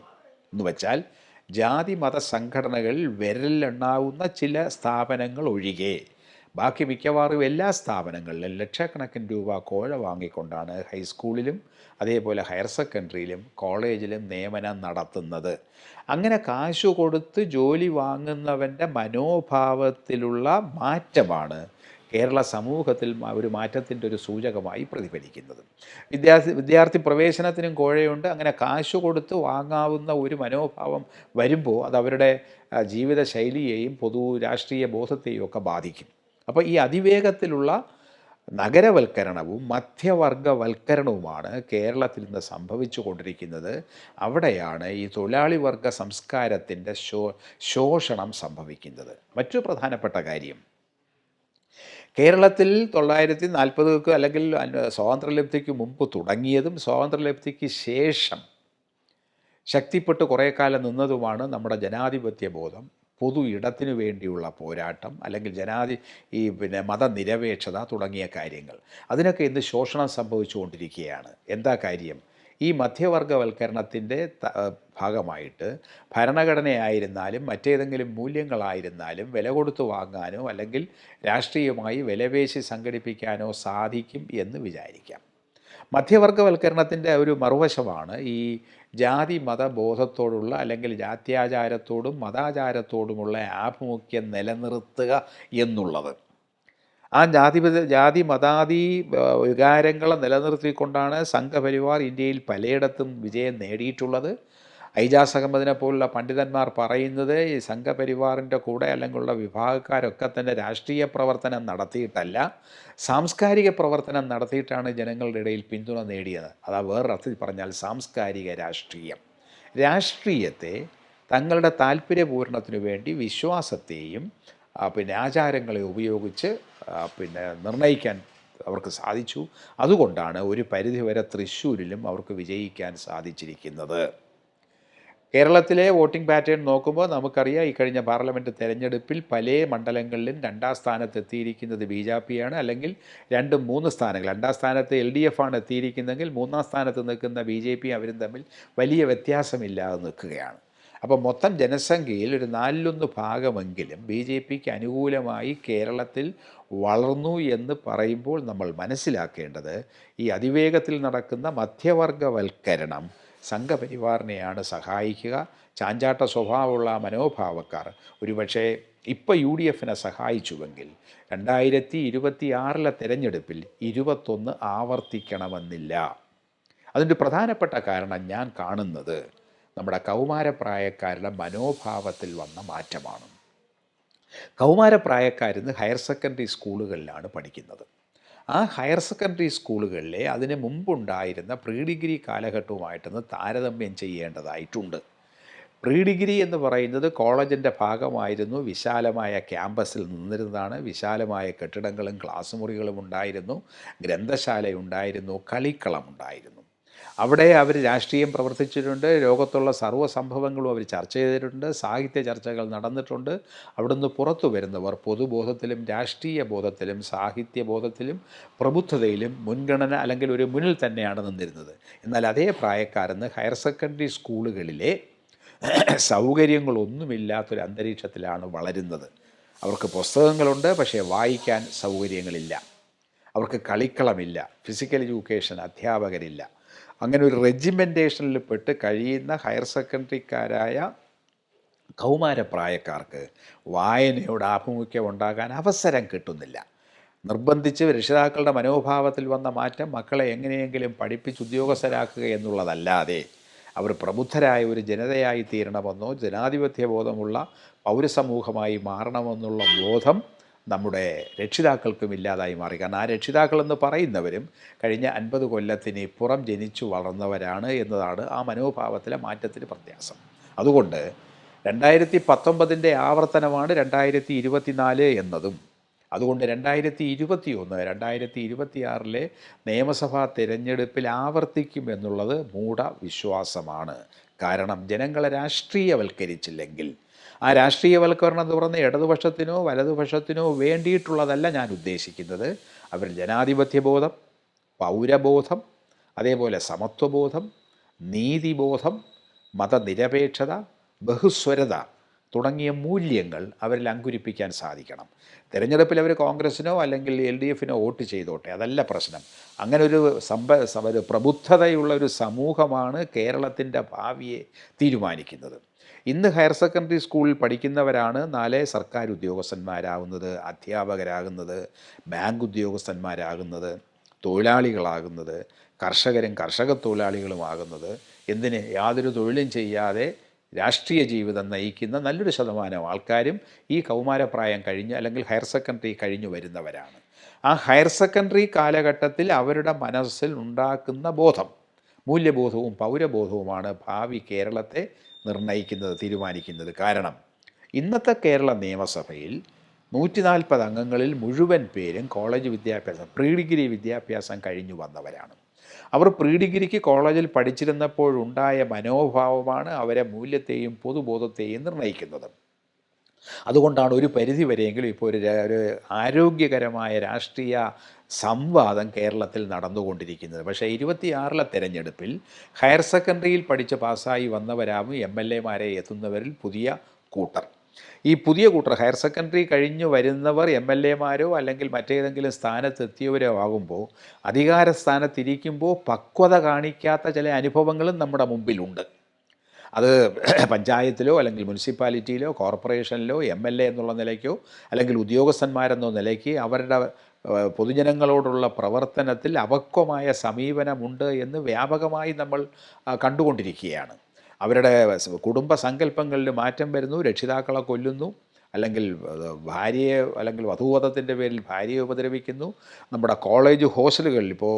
എന്ന് വെച്ചാൽ ജാതി മത സംഘടനകളിൽ വിരലിലെണ്ണാവുന്ന ചില സ്ഥാപനങ്ങൾ ഒഴികെ ബാക്കി മിക്കവാറും എല്ലാ സ്ഥാപനങ്ങളിലും ലക്ഷക്കണക്കിന് രൂപ കോഴ വാങ്ങിക്കൊണ്ടാണ് ഹൈസ്കൂളിലും അതേപോലെ ഹയർ സെക്കൻഡറിയിലും കോളേജിലും നിയമനം നടത്തുന്നത്. അങ്ങനെ കാശു കൊടുത്ത് ജോലി വാങ്ങുന്നവന്റെ മനോഭാവത്തിലുള്ള മാറ്റമാണ് കേരള സമൂഹത്തിൽ ഒരു മാറ്റത്തിന്റെ ഒരു സൂചകമായി പ്രതിഫലിക്കുന്നത്. വിദ്യാർത്ഥി വിദ്യാർത്ഥി പ്രവേശനത്തിനും കോഴയുണ്ട്. അങ്ങനെ കാശു കൊടുത്ത് വാങ്ങാവുന്ന ഒരു മനോഭാവം വരുമ്പോൾ അത് അവരുടെ ജീവിത ശൈലിയെയും പൊതു രാഷ്ട്രീയ ബോധത്തെയും ഒക്കെ ബാധിക്കും. അപ്പോൾ ഈ അതിവേഗത്തിലുള്ള നഗരവൽക്കരണവും മധ്യവർഗവൽക്കരണവുമാണ് കേരളത്തിൽ ഇന്ന് സംഭവിച്ചു കൊണ്ടിരിക്കുന്നത് അവിടെയാണ് ഈ തൊഴിലാളി വർഗ സംസ്കാരത്തിന്റെ ശോ ശോഷണം സംഭവിക്കുന്നത്. മറ്റു പ്രധാനപ്പെട്ട കാര്യം. കേരളത്തിൽ തൊള്ളായിരത്തി നാൽപ്പതുകൾക്ക് അല്ലെങ്കിൽ അല്ല- സ്വാതന്ത്ര്യലബ്ധിക്ക് മുമ്പ് തുടങ്ങിയതും സ്വാതന്ത്ര്യലബ്ധിക്ക് ശേഷം ശക്തിപ്പെട്ട് കുറേ കാലം നിന്നതുമാണ് നമ്മുടെ ജനാധിപത്യ ബോധം പൊതു ഇടത്തിനു വേണ്ടിയുള്ള പോരാട്ടം അല്ലെങ്കിൽ ജനാധി ഈ പിന്നെ മതനിരപേക്ഷത തുടങ്ങിയ കാര്യങ്ങൾ. അതിനൊക്കെ ഇന്ന് ശോഷണം സംഭവിച്ചുകൊണ്ടിരിക്കുകയാണ്. എന്താ കാര്യം? ഈ മധ്യവർഗവൽക്കരണത്തിന്റെ ഭാഗമായിട്ട് ഭരണഘടനയായിരുന്നാലും മറ്റേതെങ്കിലും മൂല്യങ്ങളായിരുന്നാലും വില കൊടുത്തു വാങ്ങാനോ അല്ലെങ്കിൽ രാഷ്ട്രീയമായി വിലപേശി സംഘടിപ്പിക്കാനോ സാധിക്കും എന്ന് വിചാരിക്കാം. മധ്യവർഗവൽക്കരണത്തിന്റെ ഒരു മറുവശമാണ് ഈ ജാതി മതബോധത്തോടുള്ള അല്ലെങ്കിൽ ജാത്യാചാരത്തോടും മതാചാരത്തോടുമുള്ള ആഭിമുഖ്യം നിലനിർത്തുക എന്നുള്ളത്. ആ ജാതി ജാതി മതാതി വികാരങ്ങളെ നിലനിർത്തിക്കൊണ്ടാണ് സംഘപരിവാർ ഇന്ത്യയിൽ പലയിടത്തും വിജയം നേടിയിട്ടുള്ളത്. ഐജാസ് അഹമ്മദിനെ പോലുള്ള പണ്ഡിതന്മാർ പറയുന്നത് ഈ സംഘപരിവാറിന്റെ കൂടെ അല്ലെങ്കിലുള്ള വിഭാഗക്കാരൊക്കെ തന്നെ രാഷ്ട്രീയ പ്രവർത്തനം നടത്തിയിട്ടല്ല സാംസ്കാരിക പ്രവർത്തനം നടത്തിയിട്ടാണ് ജനങ്ങളുടെ ഇടയിൽ പിന്തുണ നേടിയത്. അതാ വേറൊരർത്ഥത്തിൽ പറഞ്ഞാൽ സാംസ്കാരിക രാഷ്ട്രീയം. രാഷ്ട്രീയത്തെ തങ്ങളുടെ താല്പര്യപൂരണത്തിനു വേണ്ടി വിശ്വാസത്തെയും പിന്നെ ആചാരങ്ങളെ ഉപയോഗിച്ച് പിന്നെ നിർണയിക്കാൻ അവർക്ക് സാധിച്ചു. അതുകൊണ്ടാണ് ഒരു പരിധിവരെ തൃശ്ശൂരിലും അവർക്ക് വിജയിക്കാൻ സാധിച്ചിരിക്കുന്നത്. കേരളത്തിലെ വോട്ടിംഗ് പാറ്റേൺ നോക്കുമ്പോൾ നമുക്കറിയാം ഈ കഴിഞ്ഞ പാർലമെന്റ് തെരഞ്ഞെടുപ്പിൽ പല മണ്ഡലങ്ങളിലും രണ്ടാം സ്ഥാനത്ത് എത്തിയിരിക്കുന്നത് ബി ജെ പിയാണ് അല്ലെങ്കിൽ രണ്ട് മൂന്ന് സ്ഥാനങ്ങൾ. രണ്ടാം സ്ഥാനത്ത് എൽ ഡി എഫ് ആണ് എത്തിയിരിക്കുന്നതെങ്കിൽ മൂന്നാം സ്ഥാനത്ത് നിൽക്കുന്ന ബി ജെ പി അവരും തമ്മിൽ വലിയ വ്യത്യാസമില്ലാതെ നിൽക്കുകയാണ്. അപ്പോൾ മൊത്തം ജനസംഖ്യയിൽ ഒരു നാലിലൊന്ന് ഭാഗമെങ്കിലും ബി ജെ പിക്ക് അനുകൂലമായി കേരളത്തിൽ വളർന്നു എന്ന് പറയുമ്പോൾ നമ്മൾ മനസ്സിലാക്കേണ്ടത് ഈ അതിവേഗത്തിൽ നടക്കുന്ന മധ്യവർഗവൽക്കരണം സംഘപരിവാറിനെയാണ് സഹായിക്കുക. ചാഞ്ചാട്ട സ്വഭാവമുള്ള മനോഭാവക്കാർ ഒരുപക്ഷെ ഇപ്പോൾ യു ഡി എഫിനെ സഹായിച്ചുവെങ്കിൽ രണ്ടായിരത്തി ഇരുപത്തി ആറിലെ തെരഞ്ഞെടുപ്പിൽ ഇരുപത്തൊന്ന് ആവർത്തിക്കണമെന്നില്ല. അതിന്റെ പ്രധാനപ്പെട്ട കാരണം ഞാൻ കാണുന്നത് നമ്മുടെ കൗമാരപ്രായക്കാരുടെ മനോഭാവത്തിൽ വന്ന മാറ്റമാണ്. കൗമാരപ്രായക്കാരിന്ന് ഹയർ സെക്കൻഡറി സ്കൂളുകളിലാണ് പഠിക്കുന്നത്. ആ ഹയർ സെക്കൻഡറി സ്കൂളുകളിലെ അതിന് മുമ്പുണ്ടായിരുന്ന പ്രീ ഡിഗ്രി കാലഘട്ടവുമായിട്ടൊന്ന് താരതമ്യം ചെയ്യേണ്ടതായിട്ടുണ്ട്. പ്രീ ഡിഗ്രി എന്ന് പറയുന്നത് കോളേജിന്റെ ഭാഗമായിരുന്നു വിശാലമായ ക്യാമ്പസിൽ നിന്നിരുന്നതാണ് വിശാലമായ കെട്ടിടങ്ങളും ക്ലാസ് മുറികളും ഉണ്ടായിരുന്നു ഗ്രന്ഥശാലയുണ്ടായിരുന്നു കളിക്കളം ഉണ്ടായിരുന്നു. അവിടെ അവർ രാഷ്ട്രീയം പ്രവർത്തിച്ചിട്ടുണ്ട് ലോകത്തുള്ള സർവ സംഭവങ്ങളും അവർ ചർച്ച ചെയ്തിട്ടുണ്ട് സാഹിത്യ ചർച്ചകൾ നടന്നിട്ടുണ്ട്. അവിടുന്ന് പുറത്തു വരുന്നവർ പൊതുബോധത്തിലും രാഷ്ട്രീയ ബോധത്തിലും സാഹിത്യ ബോധത്തിലും പ്രബുദ്ധതയിലും മുൻഗണന അല്ലെങ്കിൽ ഒരു മുന്നിൽ തന്നെയാണ് നിന്നിരുന്നത്. എന്നാൽ അതേ പ്രായക്കാരെന്ന് ഹയർ സെക്കൻഡറി സ്കൂളുകളിലെ സൗകര്യങ്ങളൊന്നുമില്ലാത്തൊരു അന്തരീക്ഷത്തിലാണ് വളരുന്നത്. അവർക്ക് പുസ്തകങ്ങളുണ്ട് പക്ഷേ വായിക്കാൻ സൗകര്യങ്ങളില്ല. അവർക്ക് കളിക്കളമില്ല ഫിസിക്കൽ എഡ്യൂക്കേഷൻ അധ്യാപകരില്ല. അങ്ങനെ ഒരു റെജിമെന്റേഷനിൽ പെട്ട് കഴിയുന്ന ഹയർ സെക്കൻഡറിക്കാരായ കൗമാരപ്രായക്കാർക്ക് വായനയോട് ആഭിമുഖ്യം ഉണ്ടാകാൻ അവസരം കിട്ടുന്നില്ല. നിർബന്ധിച്ച് രക്ഷിതാക്കളുടെ മനോഭാവത്തിൽ വന്ന മാറ്റം മക്കളെ എങ്ങനെയെങ്കിലും പഠിപ്പിച്ച് ഉദ്യോഗസ്ഥരാക്കുക എന്നുള്ളതല്ലാതെ അവർ പ്രബുദ്ധരായ ഒരു ജനതയായി തീരണമെന്നോ ജനാധിപത്യ ബോധമുള്ള പൗരസമൂഹമായി മാറണമെന്നുള്ള ബോധം നമ്മുടെ രക്ഷിതാക്കൾക്കും ഇല്ലാതായി മാറി. കാരണം ആ രക്ഷിതാക്കളെന്ന് പറയുന്നവരും കഴിഞ്ഞ അൻപത് കൊല്ലത്തിന് പുറം ജനിച്ചു വളർന്നവരാണ് എന്നതാണ് ആ മനോഭാവത്തിലെ മാറ്റത്തിന് പ്രത്യാസം. അതുകൊണ്ട് രണ്ടായിരത്തി പത്തൊമ്പതിന്റെ ആവർത്തനമാണ് രണ്ടായിരത്തി ഇരുപത്തിനാല് എന്നതും. അതുകൊണ്ട് രണ്ടായിരത്തി ഇരുപത്തി ഒന്ന് രണ്ടായിരത്തി ഇരുപത്തിയാറിലെ നിയമസഭാ തിരഞ്ഞെടുപ്പിൽ ആവർത്തിക്കും എന്നുള്ളത് മൂഢവിശ്വാസമാണ്. കാരണം ജനങ്ങളെ രാഷ്ട്രീയവൽക്കരിച്ചില്ലെങ്കിൽ ആ രാഷ്ട്രീയവൽക്കരണം പറഞ്ഞ ഇടതുപക്ഷത്തിനോ വലതുപക്ഷത്തിനോ വേണ്ടിയിട്ടുള്ളതല്ല ഞാൻ ഉദ്ദേശിക്കുന്നത്. അവർ ജനാധിപത്യബോധം പൗരബോധം അതേപോലെ സമത്വബോധം നീതിബോധം മതനിരപേക്ഷത ബഹുസ്വരത തുടങ്ങിയ മൂല്യങ്ങൾ അവരിൽ അങ്കുരിപ്പിക്കാൻ സാധിക്കണം. തിരഞ്ഞെടുപ്പിൽ അവർ കോൺഗ്രസ്സിനോ അല്ലെങ്കിൽ എൽ ഡി എഫിനോ വോട്ട് ചെയ്തോട്ടെ അതല്ല പ്രശ്നം. അങ്ങനെ ഒരു സമ്പ ഒരു പ്രബുദ്ധതയുള്ള ഒരു സമൂഹമാണ് കേരളത്തിന്റെ ഭാവിയെ തീരുമാനിക്കുന്നത്. ഇന്ന് ഹയർ സെക്കൻഡറി സ്കൂളിൽ പഠിക്കുന്നവരാണ് നാളെ സർക്കാർ ഉദ്യോഗസ്ഥന്മാരാകുന്നത് അധ്യാപകരാകുന്നത് ബാങ്ക് ഉദ്യോഗസ്ഥന്മാരാകുന്നത് തൊഴിലാളികളാകുന്നത് കർഷകരും കർഷക തൊഴിലാളികളുമാകുന്നത്. എന്തിന്? യാതൊരു തൊഴിലും ചെയ്യാതെ രാഷ്ട്രീയ ജീവിതം നയിക്കുന്ന നല്ലൊരു ശതമാനം ആൾക്കാരും ഈ കൗമാരപ്രായം കഴിഞ്ഞ് അല്ലെങ്കിൽ ഹയർ സെക്കൻഡറി കഴിഞ്ഞു വരുന്നവരാണ്. ആ ഹയർ സെക്കൻഡറി കാലഘട്ടത്തിൽ അവരുടെ മനസ്സിൽ ഉണ്ടാക്കുന്ന ബോധം മൂല്യബോധവും പൗരബോധവുമാണ് ഭാവി കേരളത്തെ നിർണയിക്കുന്നത് തീരുമാനിക്കുന്നത്. കാരണം ഇന്നത്തെ കേരള നിയമസഭയിൽ നൂറ്റി നാൽപ്പത് അംഗങ്ങളിൽ മുഴുവൻ പേരും കോളേജ് വിദ്യാഭ്യാസം പ്രീ ഡിഗ്രി വിദ്യാഭ്യാസം കഴിഞ്ഞു വന്നവരാണ്. അവർ പ്രീ ഡിഗ്രിക്ക് കോളേജിൽ പഠിച്ചിരുന്നപ്പോഴുണ്ടായ മനോഭാവമാണ് അവരെ മൂല്യത്തെയും പൊതുബോധത്തെയും നിർണയിക്കുന്നത്. അതുകൊണ്ടാണ് ഒരു പരിധി വരെയെങ്കിലും ഇപ്പോൾ ഒരു ഒരു ആരോഗ്യകരമായ രാഷ്ട്രീയ സംവാദം കേരളത്തിൽ നടന്നുകൊണ്ടിരിക്കുന്നത്. പക്ഷേ ഇരുപത്തിയാറിലെ തെരഞ്ഞെടുപ്പിൽ ഹയർ സെക്കൻഡറിയിൽ പഠിച്ച് പാസ്സായി വന്നവരാവും എം എൽ എമാരെ എത്തുന്നവരിൽ പുതിയ കൂട്ടർ. ഈ പുതിയ കൂട്ടർ ഹയർ സെക്കൻഡറി കഴിഞ്ഞു വരുന്നവർ എം എൽ എമാരോ അല്ലെങ്കിൽ മറ്റേതെങ്കിലും സ്ഥാനത്തെത്തിയവരോ ആകുമ്പോൾ അധികാര സ്ഥാനത്തിരിക്കുമ്പോൾ പക്വത കാണിക്കാത്ത ചില അനുഭവങ്ങളും നമ്മുടെ മുമ്പിലുണ്ട്. അത് [CLEARS THROAT] പഞ്ചായത്തിലോ അല്ലെങ്കിൽ മുനിസിപ്പാലിറ്റിയിലോ കോർപ്പറേഷനിലോ എം എൽ എ എന്നുള്ള നിലയ്ക്കോ അല്ലെങ്കിൽ ഉദ്യോഗസ്ഥന്മാരെന്ന നിലയ്ക്ക് അവരുടെ പൊതുജനങ്ങളോടുള്ള പ്രവർത്തനത്തിൽ അവക്വമായ സമീപനമുണ്ട് എന്ന് വ്യാപകമായി നമ്മൾ കണ്ടുകൊണ്ടിരിക്കുകയാണ്. അവരുടെ കുടുംബ സങ്കല്പങ്ങളിൽ മാറ്റം വരുന്നു രക്ഷിതാക്കളെ കൊല്ലുന്നു. അല്ലെങ്കിൽ ഭാര്യയെ അല്ലെങ്കിൽ വധൂവധത്തിന്റെ പേരിൽ ഭാര്യയെ ഉപദ്രവിക്കുന്നു. നമ്മുടെ കോളേജ് ഹോസ്റ്റലുകളിൽ ഇപ്പോൾ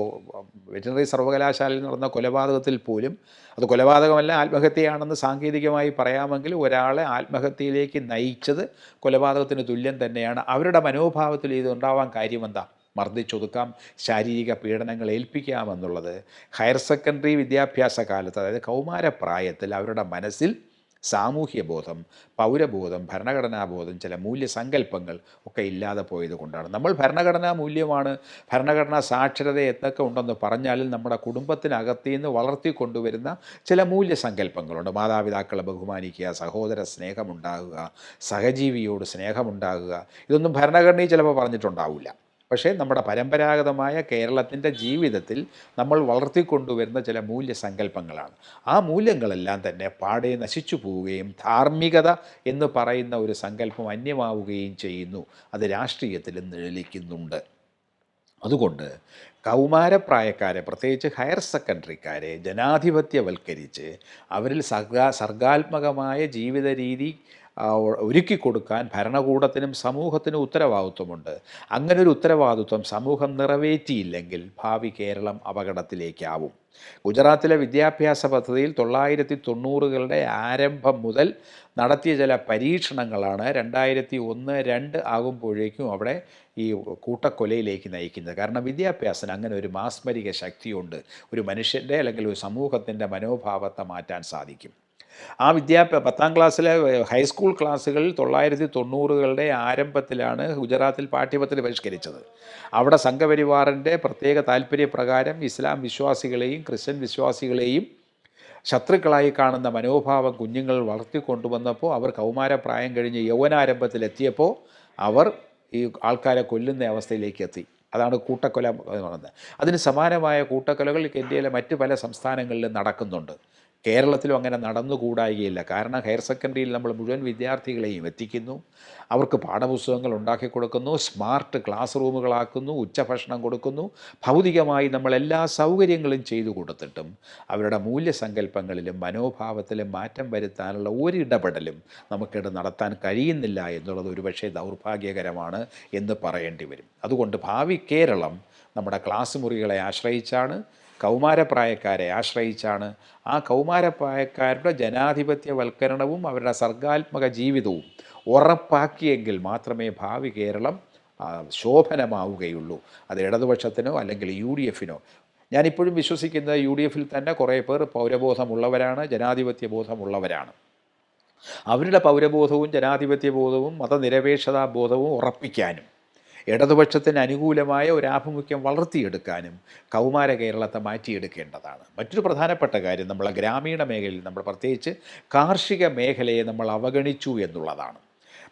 വെറ്റിനറി സർവകലാശാലയിൽ നടന്ന കൊലപാതകത്തിൽ പോലും അത് കൊലപാതകമല്ല ആത്മഹത്യയാണെന്ന് സാങ്കേതികമായി പറയാമെങ്കിൽ ഒരാളെ ആത്മഹത്യയിലേക്ക് നയിച്ചത് കൊലപാതകത്തിന് തുല്യം തന്നെയാണ്. അവരുടെ മനോഭാവത്തിൽ ഇത് ഉണ്ടാവാൻ കാര്യമെന്താ? മർദ്ദിച്ചൊതുക്കാം ശാരീരിക പീഡനങ്ങൾ ഏൽപ്പിക്കാമെന്നുള്ളത് ഹയർ സെക്കൻഡറി വിദ്യാഭ്യാസ കാലത്ത് അതായത് കൗമാരപ്രായത്തിൽ അവരുടെ മനസ്സിൽ സാമൂഹ്യ ബോധം പൗരബോധം ഭരണഘടനാബോധം ചില മൂല്യസങ്കല്പങ്ങൾ ഒക്കെ ഇല്ലാതെ പോയത് കൊണ്ടാണ്. നമ്മൾ ഭരണഘടനാ മൂല്യമാണ് ഭരണഘടനാ സാക്ഷരത എന്നൊക്കെ ഉണ്ടെന്ന് പറഞ്ഞാലും നമ്മുടെ കുടുംബത്തിനകത്തു നിന്ന് വളർത്തിക്കൊണ്ടുവരുന്ന ചില മൂല്യസങ്കല്പങ്ങളുണ്ട്. മാതാപിതാക്കളെ ബഹുമാനിക്കുക സഹോദര സ്നേഹമുണ്ടാകുക സഹജീവിയോട് സ്നേഹമുണ്ടാകുക ഇതൊന്നും ഭരണഘടനയിൽ ചിലപ്പോൾ പറഞ്ഞിട്ടുണ്ടാവില്ല. പക്ഷേ നമ്മുടെ പരമ്പരാഗതമായ കേരളത്തിന്റെ ജീവിതത്തിൽ നമ്മൾ വളർത്തിക്കൊണ്ടുവരുന്ന ചില മൂല്യസങ്കല്പങ്ങളാണ്. ആ മൂല്യങ്ങളെല്ലാം തന്നെ പാടെ നശിച്ചു പോവുകയും ധാർമ്മികത എന്ന് പറയുന്ന ഒരു സങ്കല്പം അന്യമാവുകയും ചെയ്യുന്നു. അത് രാഷ്ട്രീയത്തിൽ നിഴലിക്കുന്നുണ്ട്. അതുകൊണ്ട് കൗമാരപ്രായക്കാരെ പ്രത്യേകിച്ച് ഹയർ സെക്കൻഡറിക്കാരെ ജനാധിപത്യവൽക്കരിച്ച് അവരിൽ സർഗാ സർഗാത്മകമായ ജീവിത രീതി ഒരുക്കി കൊടുക്കാൻ ഭരണകൂടത്തിനും സമൂഹത്തിനും ഉത്തരവാദിത്വമുണ്ട്. അങ്ങനെ ഒരു ഉത്തരവാദിത്വം സമൂഹം നിറവേറ്റിയില്ലെങ്കിൽ ഭാവി കേരളം അപകടത്തിലേക്കാവും. ഗുജറാത്തിലെ വിദ്യാഭ്യാസ പദ്ധതിയിൽ തൊള്ളായിരത്തി തൊണ്ണൂറുകളുടെ ആരംഭം മുതൽ നടത്തിയ ചില പരീക്ഷണങ്ങളാണ് രണ്ടായിരത്തി ഒന്ന് രണ്ട് ആകുമ്പോഴേക്കും അവിടെ ഈ കൂട്ടക്കൊലയിലേക്ക് നയിക്കുന്നത്. കാരണം വിദ്യാഭ്യാസത്തിന് അങ്ങനെ ഒരു മാസ്മരിക ശക്തിയുണ്ട്. ഒരു മനുഷ്യന്റെ അല്ലെങ്കിൽ ഒരു സമൂഹത്തിന്റെ മനോഭാവത്തെ മാറ്റാൻ സാധിക്കും. ആ വിദ്യാഭ്യാസ പത്താം ക്ലാസ്സിലെ ഹൈസ്കൂൾ ക്ലാസ്സുകളിൽ തൊള്ളായിരത്തി തൊണ്ണൂറുകളുടെ ആരംഭത്തിലാണ് ഗുജറാത്തിൽ പാഠ്യപദ്ധതി പരിഷ്കരിച്ചത്. അവിടെ സംഘപരിവാറിന്റെ പ്രത്യേക താല്പര്യപ്രകാരം ഇസ്ലാം വിശ്വാസികളെയും ക്രിസ്ത്യൻ വിശ്വാസികളെയും ശത്രുക്കളായി കാണുന്ന മനോഭാവം കുഞ്ഞുങ്ങൾ വളർത്തിക്കൊണ്ടുവന്നപ്പോൾ അവർ കൗമാരപ്രായം കഴിഞ്ഞ് യൗവനാരംഭത്തിലെത്തിയപ്പോൾ അവർ ഈ ആൾക്കാരെ കൊല്ലുന്ന അവസ്ഥയിലേക്ക് എത്തി അതാണ് കൂട്ടക്കൊല എന്ന് പറയുന്നത്. അതിന് സമാനമായ കൂട്ടക്കൊലകൾ ഇന്ത്യയിലെ മറ്റു പല സംസ്ഥാനങ്ങളിലും നടക്കുന്നുണ്ട്. കേരളത്തിലും അങ്ങനെ നടന്നുകൂടായികയില്ല. കാരണം ഹയർ സെക്കൻഡറിയിൽ നമ്മൾ മുഴുവൻ വിദ്യാർത്ഥികളെയും എത്തിക്കുന്നു. അവർക്ക് പാഠപുസ്തകങ്ങൾ ഉണ്ടാക്കി കൊടുക്കുന്നു സ്മാർട്ട് ക്ലാസ് റൂമുകളാക്കുന്നു ഉച്ചഭക്ഷണം കൊടുക്കുന്നു. ഭൗതികമായി നമ്മൾ എല്ലാ സൗകര്യങ്ങളും ചെയ്തു കൊടുത്തിട്ടും അവരുടെ മൂല്യസങ്കല്പങ്ങളിലും മനോഭാവത്തിലും മാറ്റം വരുത്താനുള്ള ഒരു ഇടപെടലും നമുക്കിവിടെ നടത്താൻ കഴിയുന്നില്ല എന്നുള്ളത് ഒരുപക്ഷെ ദൗർഭാഗ്യകരമാണ് എന്ന് പറയേണ്ടി വരും. അതുകൊണ്ട് ഭാവി കേരളം നമ്മുടെ ക്ലാസ് മുറികളെ ആശ്രയിച്ചാണ്. കൗമാരപ്രായക്കാരെ ആശ്രയിച്ചാണ് ആ കൗമാരപ്രായക്കാരുടെ ജനാധിപത്യവൽക്കരണവും അവരുടെ സർഗാത്മക ജീവിതവും ഉറപ്പാക്കിയെങ്കിൽ മാത്രമേ ഭാവി കേരളം ശോഭനമാവുകയുള്ളൂ. അത് ഇടതുപക്ഷത്തിനോ അല്ലെങ്കിൽ യു ഡി എഫിനോ ഞാനിപ്പോഴും വിശ്വസിക്കുന്നത് യു ഡി എഫിൽ തന്നെ കുറേ പേർ പൗരബോധമുള്ളവരാണ് ജനാധിപത്യ ബോധമുള്ളവരാണ് അവരുടെ പൗരബോധവും ജനാധിപത്യ ബോധവും മതനിരപേക്ഷതാ ബോധവും ഉറപ്പിക്കാനും. ഇടതുപക്ഷത്തിന് അനുകൂലമായ ഒരു ആഭിമുഖ്യം വളർത്തിയെടുക്കാനും കൗമാര കേരളത്തെ മാറ്റിയെടുക്കേണ്ടതാണ്. മറ്റൊരു പ്രധാനപ്പെട്ട കാര്യം നമ്മളെ ഗ്രാമീണ മേഖലയിൽ നമ്മൾ പ്രത്യേകിച്ച് കാർഷിക മേഖലയെ നമ്മൾ അവഗണിച്ചു എന്നുള്ളതാണ്.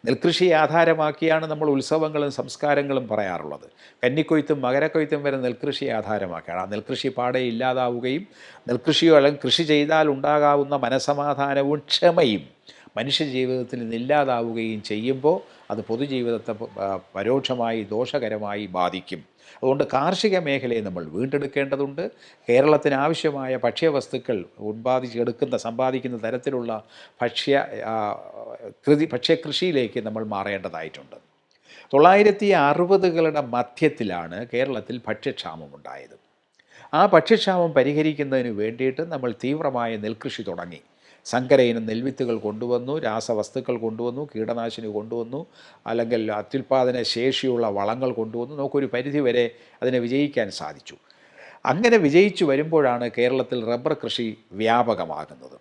നെൽകൃഷിയെ ആധാരമാക്കിയാണ് നമ്മൾ ഉത്സവങ്ങളും സംസ്കാരങ്ങളും പറയാറുള്ളത്. കന്നിക്കൊയ്ത്തും മകരക്കൊയ്ത്തും വരെ നെൽകൃഷിയെ ആധാരമാക്കിയാണ് ആ നെൽകൃഷി പാടെ ഇല്ലാതാവുകയും നെൽകൃഷിയോ അല്ലെങ്കിൽ കൃഷി ചെയ്താൽ ഉണ്ടാകാവുന്ന മനസമാധാനവും ക്ഷമയും മനുഷ്യ ജീവിതത്തിൽ നിന്നില്ലാതാവുകയും ചെയ്യുമ്പോൾ അത് പൊതുജീവിതത്തെ പരോക്ഷമായി ദോഷകരമായി ബാധിക്കും. അതുകൊണ്ട് കാർഷിക മേഖലയെ നമ്മൾ വീണ്ടെടുക്കേണ്ടതുണ്ട്. കേരളത്തിന് ആവശ്യമായ ഭക്ഷ്യവസ്തുക്കൾ ഉത്പാദിച്ചെടുക്കുന്ന സമ്പാദിക്കുന്ന തരത്തിലുള്ള ഭക്ഷ്യ കൃതി ഭക്ഷ്യകൃഷിയിലേക്ക് നമ്മൾ മാറേണ്ടതായിട്ടുണ്ട്. തൊള്ളായിരത്തി അറുപതുകളുടെ മധ്യത്തിലാണ് കേരളത്തിൽ ഭക്ഷ്യക്ഷാമം ഉണ്ടായത്. ആ ഭക്ഷ്യക്ഷാമം പരിഹരിക്കുന്നതിന് വേണ്ടിയിട്ട് നമ്മൾ തീവ്രമായ നെൽകൃഷി തുടങ്ങി. സങ്കര ഇനം നെൽവിത്തുകൾ കൊണ്ടുവന്നു രാസവസ്തുക്കൾ കൊണ്ടുവന്നു കീടനാശിനി കൊണ്ടുവന്നു അല്ലെങ്കിൽ അത്യുൽപാദന ശേഷിയുള്ള വളങ്ങൾ കൊണ്ടുവന്നു. നമുക്കൊരു പരിധിവരെ അതിനെ വിജയിക്കാൻ സാധിച്ചു. അങ്ങനെ വിജയിച്ചു വരുമ്പോഴാണ് കേരളത്തിൽ റബ്ബർ കൃഷി വ്യാപകമാകുന്നത്.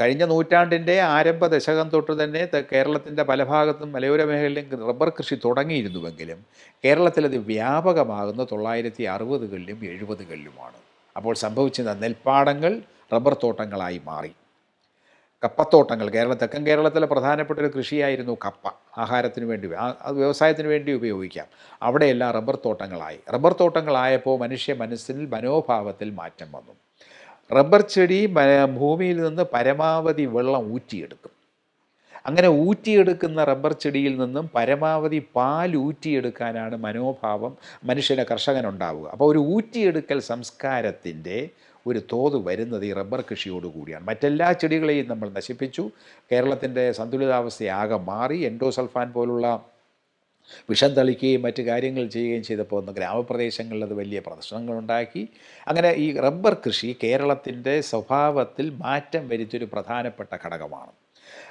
കഴിഞ്ഞ നൂറ്റാണ്ടിന്റെ ആരംഭ ദശകം തൊട്ട് തന്നെ കേരളത്തിന്റെ പല ഭാഗത്തും മലയോര മേഖലയിലും റബ്ബർ കൃഷി തുടങ്ങിയിരുന്നുവെങ്കിലും കേരളത്തിലത് വ്യാപകമാകുന്ന തൊള്ളായിരത്തി അറുപതുകളിലും എഴുപതുകളിലുമാണ്. അപ്പോൾ സംഭവിച്ചിരുന്ന നെൽപ്പാടങ്ങൾ റബ്ബർ തോട്ടങ്ങളായി മാറി. കപ്പത്തോട്ടങ്ങൾ കേരള തെക്കൻ കേരളത്തിലെ പ്രധാനപ്പെട്ട ഒരു കൃഷിയായിരുന്നു കപ്പ. ആഹാരത്തിന് വേണ്ടി അത് വ്യവസായത്തിന് വേണ്ടി ഉപയോഗിക്കാം. അവിടെയെല്ലാം റബ്ബർ തോട്ടങ്ങളായി. റബ്ബർ തോട്ടങ്ങളായപ്പോൾ മനുഷ്യ മനസ്സിൽ മനോഭാവത്തിൽ മാറ്റം വന്നു. റബ്ബർ ചെടി ഭൂമിയിൽ നിന്ന് പരമാവധി വെള്ളം ഊറ്റിയെടുക്കും. അങ്ങനെ ഊറ്റിയെടുക്കുന്ന റബ്ബർ ചെടിയിൽ നിന്നും പരമാവധി പാൽ ഊറ്റിയെടുക്കാനാണ് മനോഭാവം മനുഷ്യന്റെ കർഷകനുണ്ടാവുക. അപ്പോൾ ഒരു ഊറ്റിയെടുക്കൽ സംസ്കാരത്തിന്റെ ഒരു തോത് വരുന്നത് ഈ റബ്ബർ കൃഷിയോടുകൂടിയാണ് മറ്റെല്ലാ ചെടികളെയും നമ്മൾ നശിപ്പിച്ചു. കേരളത്തിന്റെ സന്തുലിതാവസ്ഥയാകെ മാറി. എൻഡോസൾഫാൻ പോലുള്ള വിഷം തളിക്കുകയും മറ്റ് കാര്യങ്ങൾ ചെയ്യുകയും ചെയ്തപ്പോൾ ഒന്ന് ഗ്രാമപ്രദേശങ്ങളിൽ അത് വലിയ പ്രശ്നങ്ങളുണ്ടാക്കി. അങ്ങനെ ഈ റബ്ബർ കൃഷി കേരളത്തിന്റെ സ്വഭാവത്തിൽ മാറ്റം വരുത്തിയൊരു പ്രധാനപ്പെട്ട ഘടകമാണ്.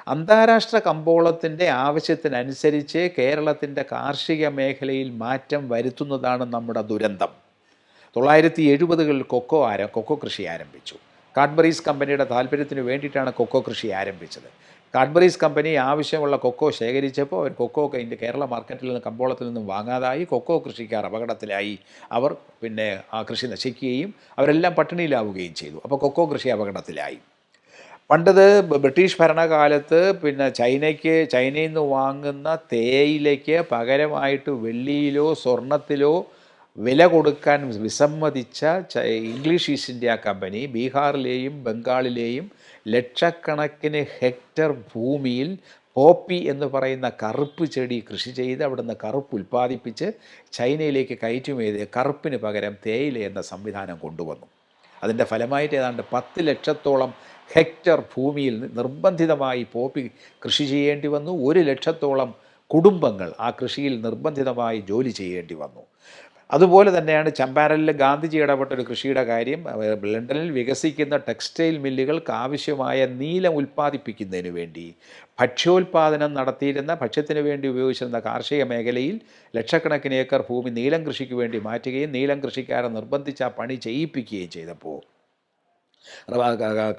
അന്താരാഷ്ട്ര കമ്പോളത്തിന്റെ ആവശ്യത്തിനനുസരിച്ച് കേരളത്തിന്റെ കാർഷിക മേഖലയിൽ മാറ്റം വരുത്തുന്നതാണ് നമ്മുടെ ദുരന്തം. തൊള്ളായിരത്തി എഴുപതുകളിൽ കൊക്കോ ആര കൊക്കോ കൃഷി ആരംഭിച്ചു. കാഡ്ബറീസ് കമ്പനിയുടെ താല്പര്യത്തിന് വേണ്ടിയിട്ടാണ് കൊക്കോ കൃഷി ആരംഭിച്ചത്. കാഡ്ബറീസ് കമ്പനി ആവശ്യമുള്ള കൊക്കോ ശേഖരിച്ചപ്പോൾ അവർ കൊക്കോ ഇതിന്റെ കേരള മാർക്കറ്റിൽ നിന്ന് കമ്പോളത്തിൽ നിന്നും വാങ്ങാതായി കൊക്കോ കൃഷിക്കാർ അപകടത്തിലായി. അവർ പിന്നെ ആ കൃഷി നശിക്കുകയും അവരെല്ലാം പട്ടിണിയിലാവുകയും ചെയ്തു. അപ്പോൾ കൊക്കോ കൃഷി അപകടത്തിലായി. പണ്ടത് ബ്രിട്ടീഷ് ഭരണകാലത്ത് പിന്നെ ചൈനയ്ക്ക് ചൈനയിൽ നിന്ന് വാങ്ങുന്ന തേയിലയ്ക്ക് പകരമായിട്ട് വെള്ളിയിലോ സ്വർണത്തിലോ വില കൊടുക്കാൻ വിസമ്മതിച്ച ഇംഗ്ലീഷ് ഈസ്റ്റ് ഇന്ത്യ കമ്പനി ബീഹാറിലെയും ബംഗാളിലെയും ലക്ഷക്കണക്കിന് ഹെക്ടർ ഭൂമിയിൽ പോപ്പി എന്ന് പറയുന്ന കറുപ്പ് ചെടി കൃഷി ചെയ്ത് അവിടുന്ന് കറുപ്പ് ഉൽപ്പാദിപ്പിച്ച് ചൈനയിലേക്ക് കയറ്റുമതി കറുപ്പിന് പകരം തേയില എന്ന സംവിധാനം കൊണ്ടുവന്നു. അതിന്റെ ഫലമായിട്ട് ഏതാണ്ട് പത്ത് ലക്ഷത്തോളം ഹെക്ടർ ഭൂമിയിൽ നിർബന്ധിതമായി പോപ്പി കൃഷി ചെയ്യേണ്ടി വന്നു. ഒരു ലക്ഷത്തോളം കുടുംബങ്ങൾ ആ കൃഷിയിൽ നിർബന്ധിതമായി ജോലി ചെയ്യേണ്ടി വന്നു. അതുപോലെ തന്നെയാണ് ചമ്പാരനിൽ ഗാന്ധിജി ഇടപെട്ട ഒരു കൃഷിയുടെ കാര്യം ലണ്ടനിൽ വികസിക്കുന്ന ടെക്സ്റ്റൈൽ മില്ലുകൾക്ക് ആവശ്യമായ നീലം ഉൽപ്പാദിപ്പിക്കുന്നതിന് വേണ്ടി ഭക്ഷ്യോൽപാദനം നടത്തിയിരുന്ന ഭക്ഷ്യത്തിന് വേണ്ടി ഉപയോഗിച്ചിരുന്ന കാർഷിക മേഖലയിൽ ലക്ഷക്കണക്കിന് ഏക്കർ ഭൂമി നീലം കൃഷിക്ക് വേണ്ടി മാറ്റുകയും നീലം കൃഷിക്കാരെ നിർബന്ധിച്ച് ആ പണി ചെയ്യിപ്പിക്കുകയും ചെയ്തപ്പോൾ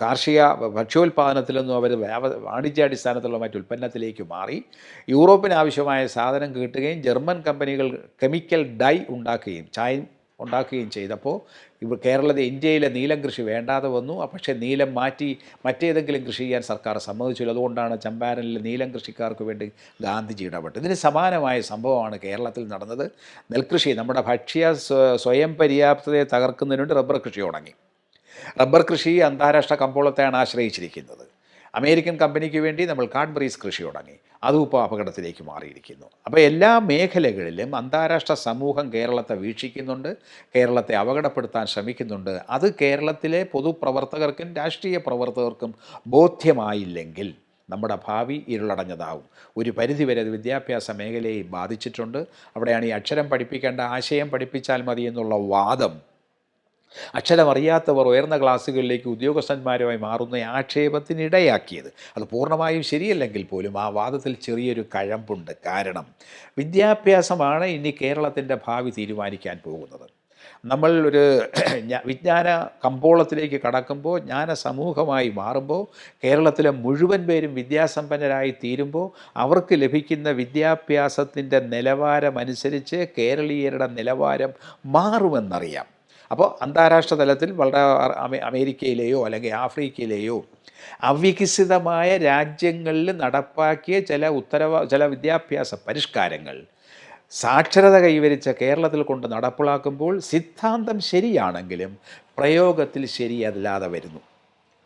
കാർഷിക ഭക്ഷ്യോൽപാദനത്തിൽ നിന്നും അവർ വ്യാപ- വാണിജ്യാടിസ്ഥാനത്തിലുള്ള മറ്റു ഉൽപ്പന്നത്തിലേക്ക് മാറി. യൂറോപ്പിന് ആവശ്യമായ സാധനം കിട്ടുകയും ജർമ്മൻ കമ്പനികൾ കെമിക്കൽ ഡൈ ഉണ്ടാക്കുകയും ചായ ഉണ്ടാക്കുകയും ചെയ്തപ്പോൾ ഇവ കേരളത്തിൽ ഇന്ത്യയിലെ നീലം കൃഷി വേണ്ടാതെ വന്നു. പക്ഷേ നീലം മാറ്റി മറ്റേതെങ്കിലും കൃഷി ചെയ്യാൻ സർക്കാർ സമ്മതിച്ചു അതുകൊണ്ടാണ് ചമ്പാരനിലെ നീലം കൃഷിക്കാർക്ക് വേണ്ടി ഗാന്ധിജി ഇടപെട്ടത്. ഇതിന് സമാനമായ സംഭവമാണ് കേരളത്തിൽ നടന്നത്. നെൽകൃഷി നമ്മുടെ ഭക്ഷ്യ സ്വയം പര്യാപ്തതയെ തകർക്കുന്നതിന് വേണ്ടി റബ്ബർ കൃഷി തുടങ്ങി. റബ്ബർ കൃഷി അന്താരാഷ്ട്ര കമ്പോളത്തെയാണ് ആശ്രയിച്ചിരിക്കുന്നത്. അമേരിക്കൻ കമ്പനിക്ക് വേണ്ടി നമ്മൾ കാഡ്ബറീസ് കൃഷി തുടങ്ങി. അതും ഇപ്പോൾ അപകടത്തിലേക്ക് മാറിയിരിക്കുന്നു. അപ്പോൾ എല്ലാ മേഖലകളിലും അന്താരാഷ്ട്ര സമൂഹം കേരളത്തെ വീക്ഷിക്കുന്നുണ്ട് കേരളത്തെ അപകടപ്പെടുത്താൻ ശ്രമിക്കുന്നുണ്ട്. അത് കേരളത്തിലെ പൊതുപ്രവർത്തകർക്കും രാഷ്ട്രീയ പ്രവർത്തകർക്കും ബോധ്യമായില്ലെങ്കിൽ നമ്മുടെ ഭാവി ഇരുളടഞ്ഞതാവും. ഒരു പരിധിവരെ അത് വിദ്യാഭ്യാസ മേഖലയെ ബാധിച്ചിട്ടുണ്ട്. അവിടെയാണ് ഈ അക്ഷരം പഠിപ്പിക്കേണ്ട ആശയം പഠിപ്പിച്ചാൽ മതി എന്നുള്ള വാദം അക്ഷരമറിയാത്തവർ ഉയർന്ന ക്ലാസ്സുകളിലേക്ക് ഉദ്യോഗസ്ഥന്മാരുമായി മാറുന്ന ആക്ഷേപത്തിനിടയാക്കിയത്. അത് പൂർണമായും ശരിയല്ലെങ്കിൽ പോലും ആ വാദത്തിൽ ചെറിയൊരു കഴമ്പുണ്ട്. കാരണം വിദ്യാഭ്യാസമാണ് ഇനി കേരളത്തിന്റെ ഭാവി തീരുമാനിക്കാൻ പോകുന്നത്. നമ്മൾ ഒരു വിജ്ഞാന കമ്പോളത്തിലേക്ക് കടക്കുമ്പോൾ ജ്ഞാന സമൂഹമായി മാറുമ്പോൾ കേരളത്തിലെ മുഴുവൻ പേരും വിദ്യാസമ്പന്നരായി തീരുമ്പോൾ അവർക്ക് ലഭിക്കുന്ന വിദ്യാഭ്യാസത്തിന്റെ നിലവാരമനുസരിച്ച് കേരളീയരുടെ നിലവാരം മാറുമെന്നറിയാം. അപ്പോൾ അന്താരാഷ്ട്ര തലത്തിൽ വളരെ അമേ- അമേരിക്കയിലെയോ അല്ലെങ്കിൽ ആഫ്രിക്കയിലെയോ അവികസിതമായ രാജ്യങ്ങളിൽ നടപ്പാക്കിയ ചില ഉത്തരവ ചില വിദ്യാഭ്യാസ പരിഷ്കാരങ്ങൾ സാക്ഷരത കൈവരിച്ച കേരളത്തിൽ കൊണ്ട് നടപ്പിലാക്കുമ്പോൾ സിദ്ധാന്തം ശരിയാണെങ്കിലും പ്രയോഗത്തിൽ ശരിയല്ലാതെ വരുന്നു.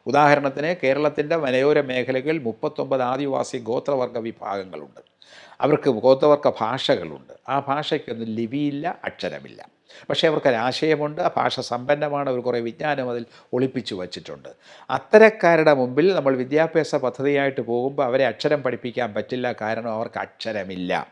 ഉദാഹരണത്തിന് കേരളത്തിന്റെ മലയോര മേഖലകളിൽ മുപ്പത്തൊമ്പത് ആദിവാസി ഗോത്രവർഗ വിഭാഗങ്ങളുണ്ട്. അവർക്ക് ഗോത്രവർഗ ഭാഷകളുണ്ട്. ആ ഭാഷയ്ക്കൊന്നും ലിപിയില്ല അക്ഷരമില്ല. പക്ഷേ അവർക്ക് ആശയമുണ്ട് ആ ഭാഷ സമ്പന്നമാണ് അവർ കുറേ വിജ്ഞാനം അതിൽ ഒളിപ്പിച്ചു വച്ചിട്ടുണ്ട്. അത്തരക്കാരുടെ മുമ്പിൽ നമ്മൾ വിദ്യാഭ്യാസ പദ്ധതിയായിട്ട് പോകുമ്പോൾ അവരെ അക്ഷരം പഠിപ്പിക്കാൻ പറ്റില്ല കാരണം അവർക്ക് അക്ഷരമില്ല.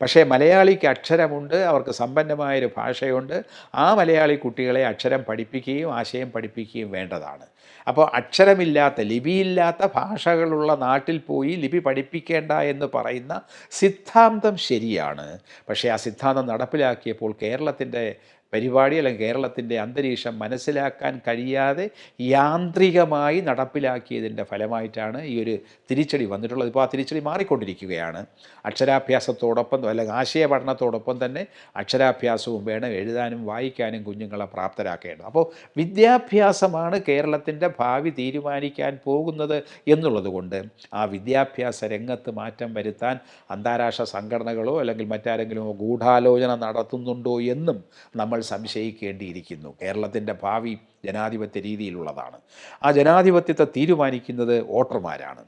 പക്ഷേ മലയാളിക്ക് അക്ഷരമുണ്ട് അവർക്ക് സമ്പന്നമായൊരു ഭാഷയുണ്ട് ആ മലയാളി കുട്ടികളെ അക്ഷരം പഠിപ്പിക്കുകയും ആശയം പഠിപ്പിക്കുകയും വേണ്ടതാണ്. അപ്പോൾ അക്ഷരമില്ലാത്ത ലിപിയില്ലാത്ത ഭാഷകളുള്ള നാട്ടിൽ പോയി ലിപി പഠിപ്പിക്കേണ്ട എന്ന് പറയുന്ന സിദ്ധാന്തം ശരിയാണ്. പക്ഷേ ആ സിദ്ധാന്തം നടപ്പിലാക്കിയപ്പോൾ കേരളത്തിന്റെ പരിപാടി അല്ലെങ്കിൽ കേരളത്തിന്റെ അന്തരീക്ഷം മനസ്സിലാക്കാൻ കഴിയാതെ യാന്ത്രികമായി നടപ്പിലാക്കിയതിന്റെ ഫലമായിട്ടാണ് ഈ ഒരു തിരിച്ചടി വന്നിട്ടുള്ളത്. ഇപ്പോൾ ആ തിരിച്ചടി മാറിക്കൊണ്ടിരിക്കുകയാണ്. അക്ഷരാഭ്യാസത്തോടൊപ്പം അല്ലെങ്കിൽ ആശയ പഠനത്തോടൊപ്പം തന്നെ അക്ഷരാഭ്യാസവും വേണം എഴുതാനും വായിക്കാനും കുഞ്ഞുങ്ങളെ പ്രാപ്തരാക്കേണ്ടത്. അപ്പോൾ വിദ്യാഭ്യാസമാണ് കേരളത്തിന്റെ ഭാവി തീരുമാനിക്കാൻ പോകുന്നത് എന്നുള്ളത് കൊണ്ട് ആ വിദ്യാഭ്യാസ രംഗത്ത് മാറ്റം വരുത്താൻ അന്താരാഷ്ട്ര സംഘടനകളോ അല്ലെങ്കിൽ മറ്റാരെങ്കിലും ഗൂഢാലോചന നടത്തുന്നുണ്ടോ എന്നും നമ്മൾ സംശയിക്കേണ്ടിയിരിക്കുന്നു. കേരളത്തിന്റെ ഭാവി ജനാധിപത്യ രീതിയിലുള്ളതാണ്. ആ ജനാധിപത്യത്തെ തീരുമാനിക്കുന്നത് വോട്ടർമാരാണ്.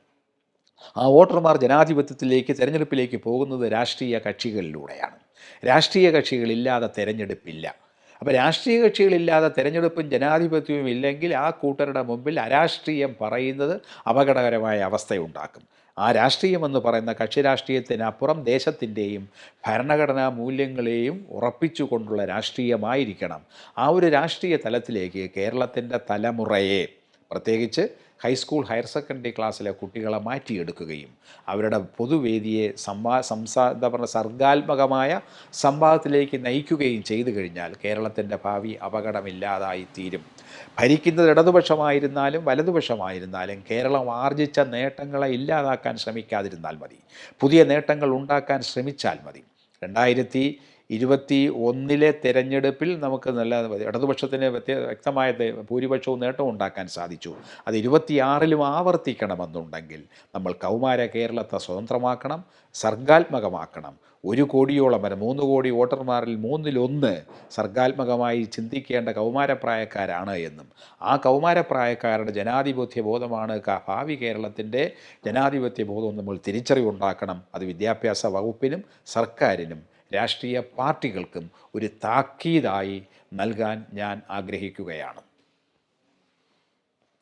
ആ വോട്ടർമാർ ജനാധിപത്യത്തിലേക്ക് തിരഞ്ഞെടുപ്പിലേക്ക് പോകുന്നത് രാഷ്ട്രീയ കക്ഷികളിലൂടെയാണ്. രാഷ്ട്രീയ കക്ഷികളില്ലാതെ തിരഞ്ഞെടുപ്പില്ല. അപ്പോൾ രാഷ്ട്രീയ കക്ഷികളില്ലാതെ തിരഞ്ഞെടുപ്പും ജനാധിപത്യവും ഇല്ലെങ്കിൽ ആ കൂട്ടരുടെ മുമ്പിൽ അരാഷ്ട്രീയം പറയുന്നത് അപകടകരമായ അവസ്ഥയുണ്ടാക്കും. ആ രാഷ്ട്രീയമെന്ന് പറയുന്ന കക്ഷി രാഷ്ട്രീയത്തിനപ്പുറം ദേശത്തിന്റെയും ഭരണഘടനാ മൂല്യങ്ങളെയും ഉറപ്പിച്ചുകൊണ്ടുള്ള രാഷ്ട്രീയമായിരിക്കണം. ആ ഒരു രാഷ്ട്രീയ തലത്തിലേക്ക് കേരളത്തിന്റെ തലമുറയെ പ്രത്യേകിച്ച് ഹൈസ്കൂൾ ഹയർ സെക്കൻഡറി ക്ലാസ്സിലെ കുട്ടികളെ മാറ്റിയെടുക്കുകയും അവരുടെ പൊതുവേദിയെ സംവാ സംസാ എന്താ പറയുക സർഗാത്മകമായ സംവാദത്തിലേക്ക് നയിക്കുകയും ചെയ്തു കഴിഞ്ഞാൽ കേരളത്തിന്റെ ഭാവി അപകടമില്ലാതായി തീരും ഭരിക്കുന്നത് ഇടതുപക്ഷമായിരുന്നാലും വലതുപക്ഷമായിരുന്നാലും കേരളം ആർജിച്ച നേട്ടങ്ങളെ ഇല്ലാതാക്കാൻ ശ്രമിക്കാതിരുന്നാൽ മതി. പുതിയ നേട്ടങ്ങൾ ഉണ്ടാക്കാൻ ശ്രമിച്ചാൽ മതി. രണ്ടായിരത്തി ഇരുപത്തി ഒന്നിലെ തെരഞ്ഞെടുപ്പിൽ നമുക്ക് നല്ല ഇടതുപക്ഷത്തിന് വ്യക്തമായ ഭൂരിപക്ഷവും നേട്ടവും ഉണ്ടാക്കാൻ സാധിച്ചു. അത് ഇരുപത്തിയാറിലും ആവർത്തിക്കണമെന്നുണ്ടെങ്കിൽ നമ്മൾ കൗമാര കേരളത്തെ സ്വതന്ത്രമാക്കണം സർഗാത്മകമാക്കണം. ഒരു കോടിയോളം വരെ മൂന്ന് കോടി വോട്ടർമാരിൽ മൂന്നിലൊന്ന് സർഗാത്മകമായി ചിന്തിക്കേണ്ട കൗമാരപ്രായക്കാരാണ് എന്നും. ആ കൗമാരപ്രായക്കാരുടെ ജനാധിപത്യ ബോധമാണ് ഭാവി കേരളത്തിന്റെ ജനാധിപത്യ ബോധം നമ്മൾ തിരിച്ചറിവുണ്ടാക്കണം അത് വിദ്യാഭ്യാസ വകുപ്പിനും സർക്കാരിനും രാഷ്ട്രീയ പാർട്ടികൾക്കും ഒരു താക്കീതായി നൽകാൻ ഞാൻ ആഗ്രഹിക്കുകയാണ്.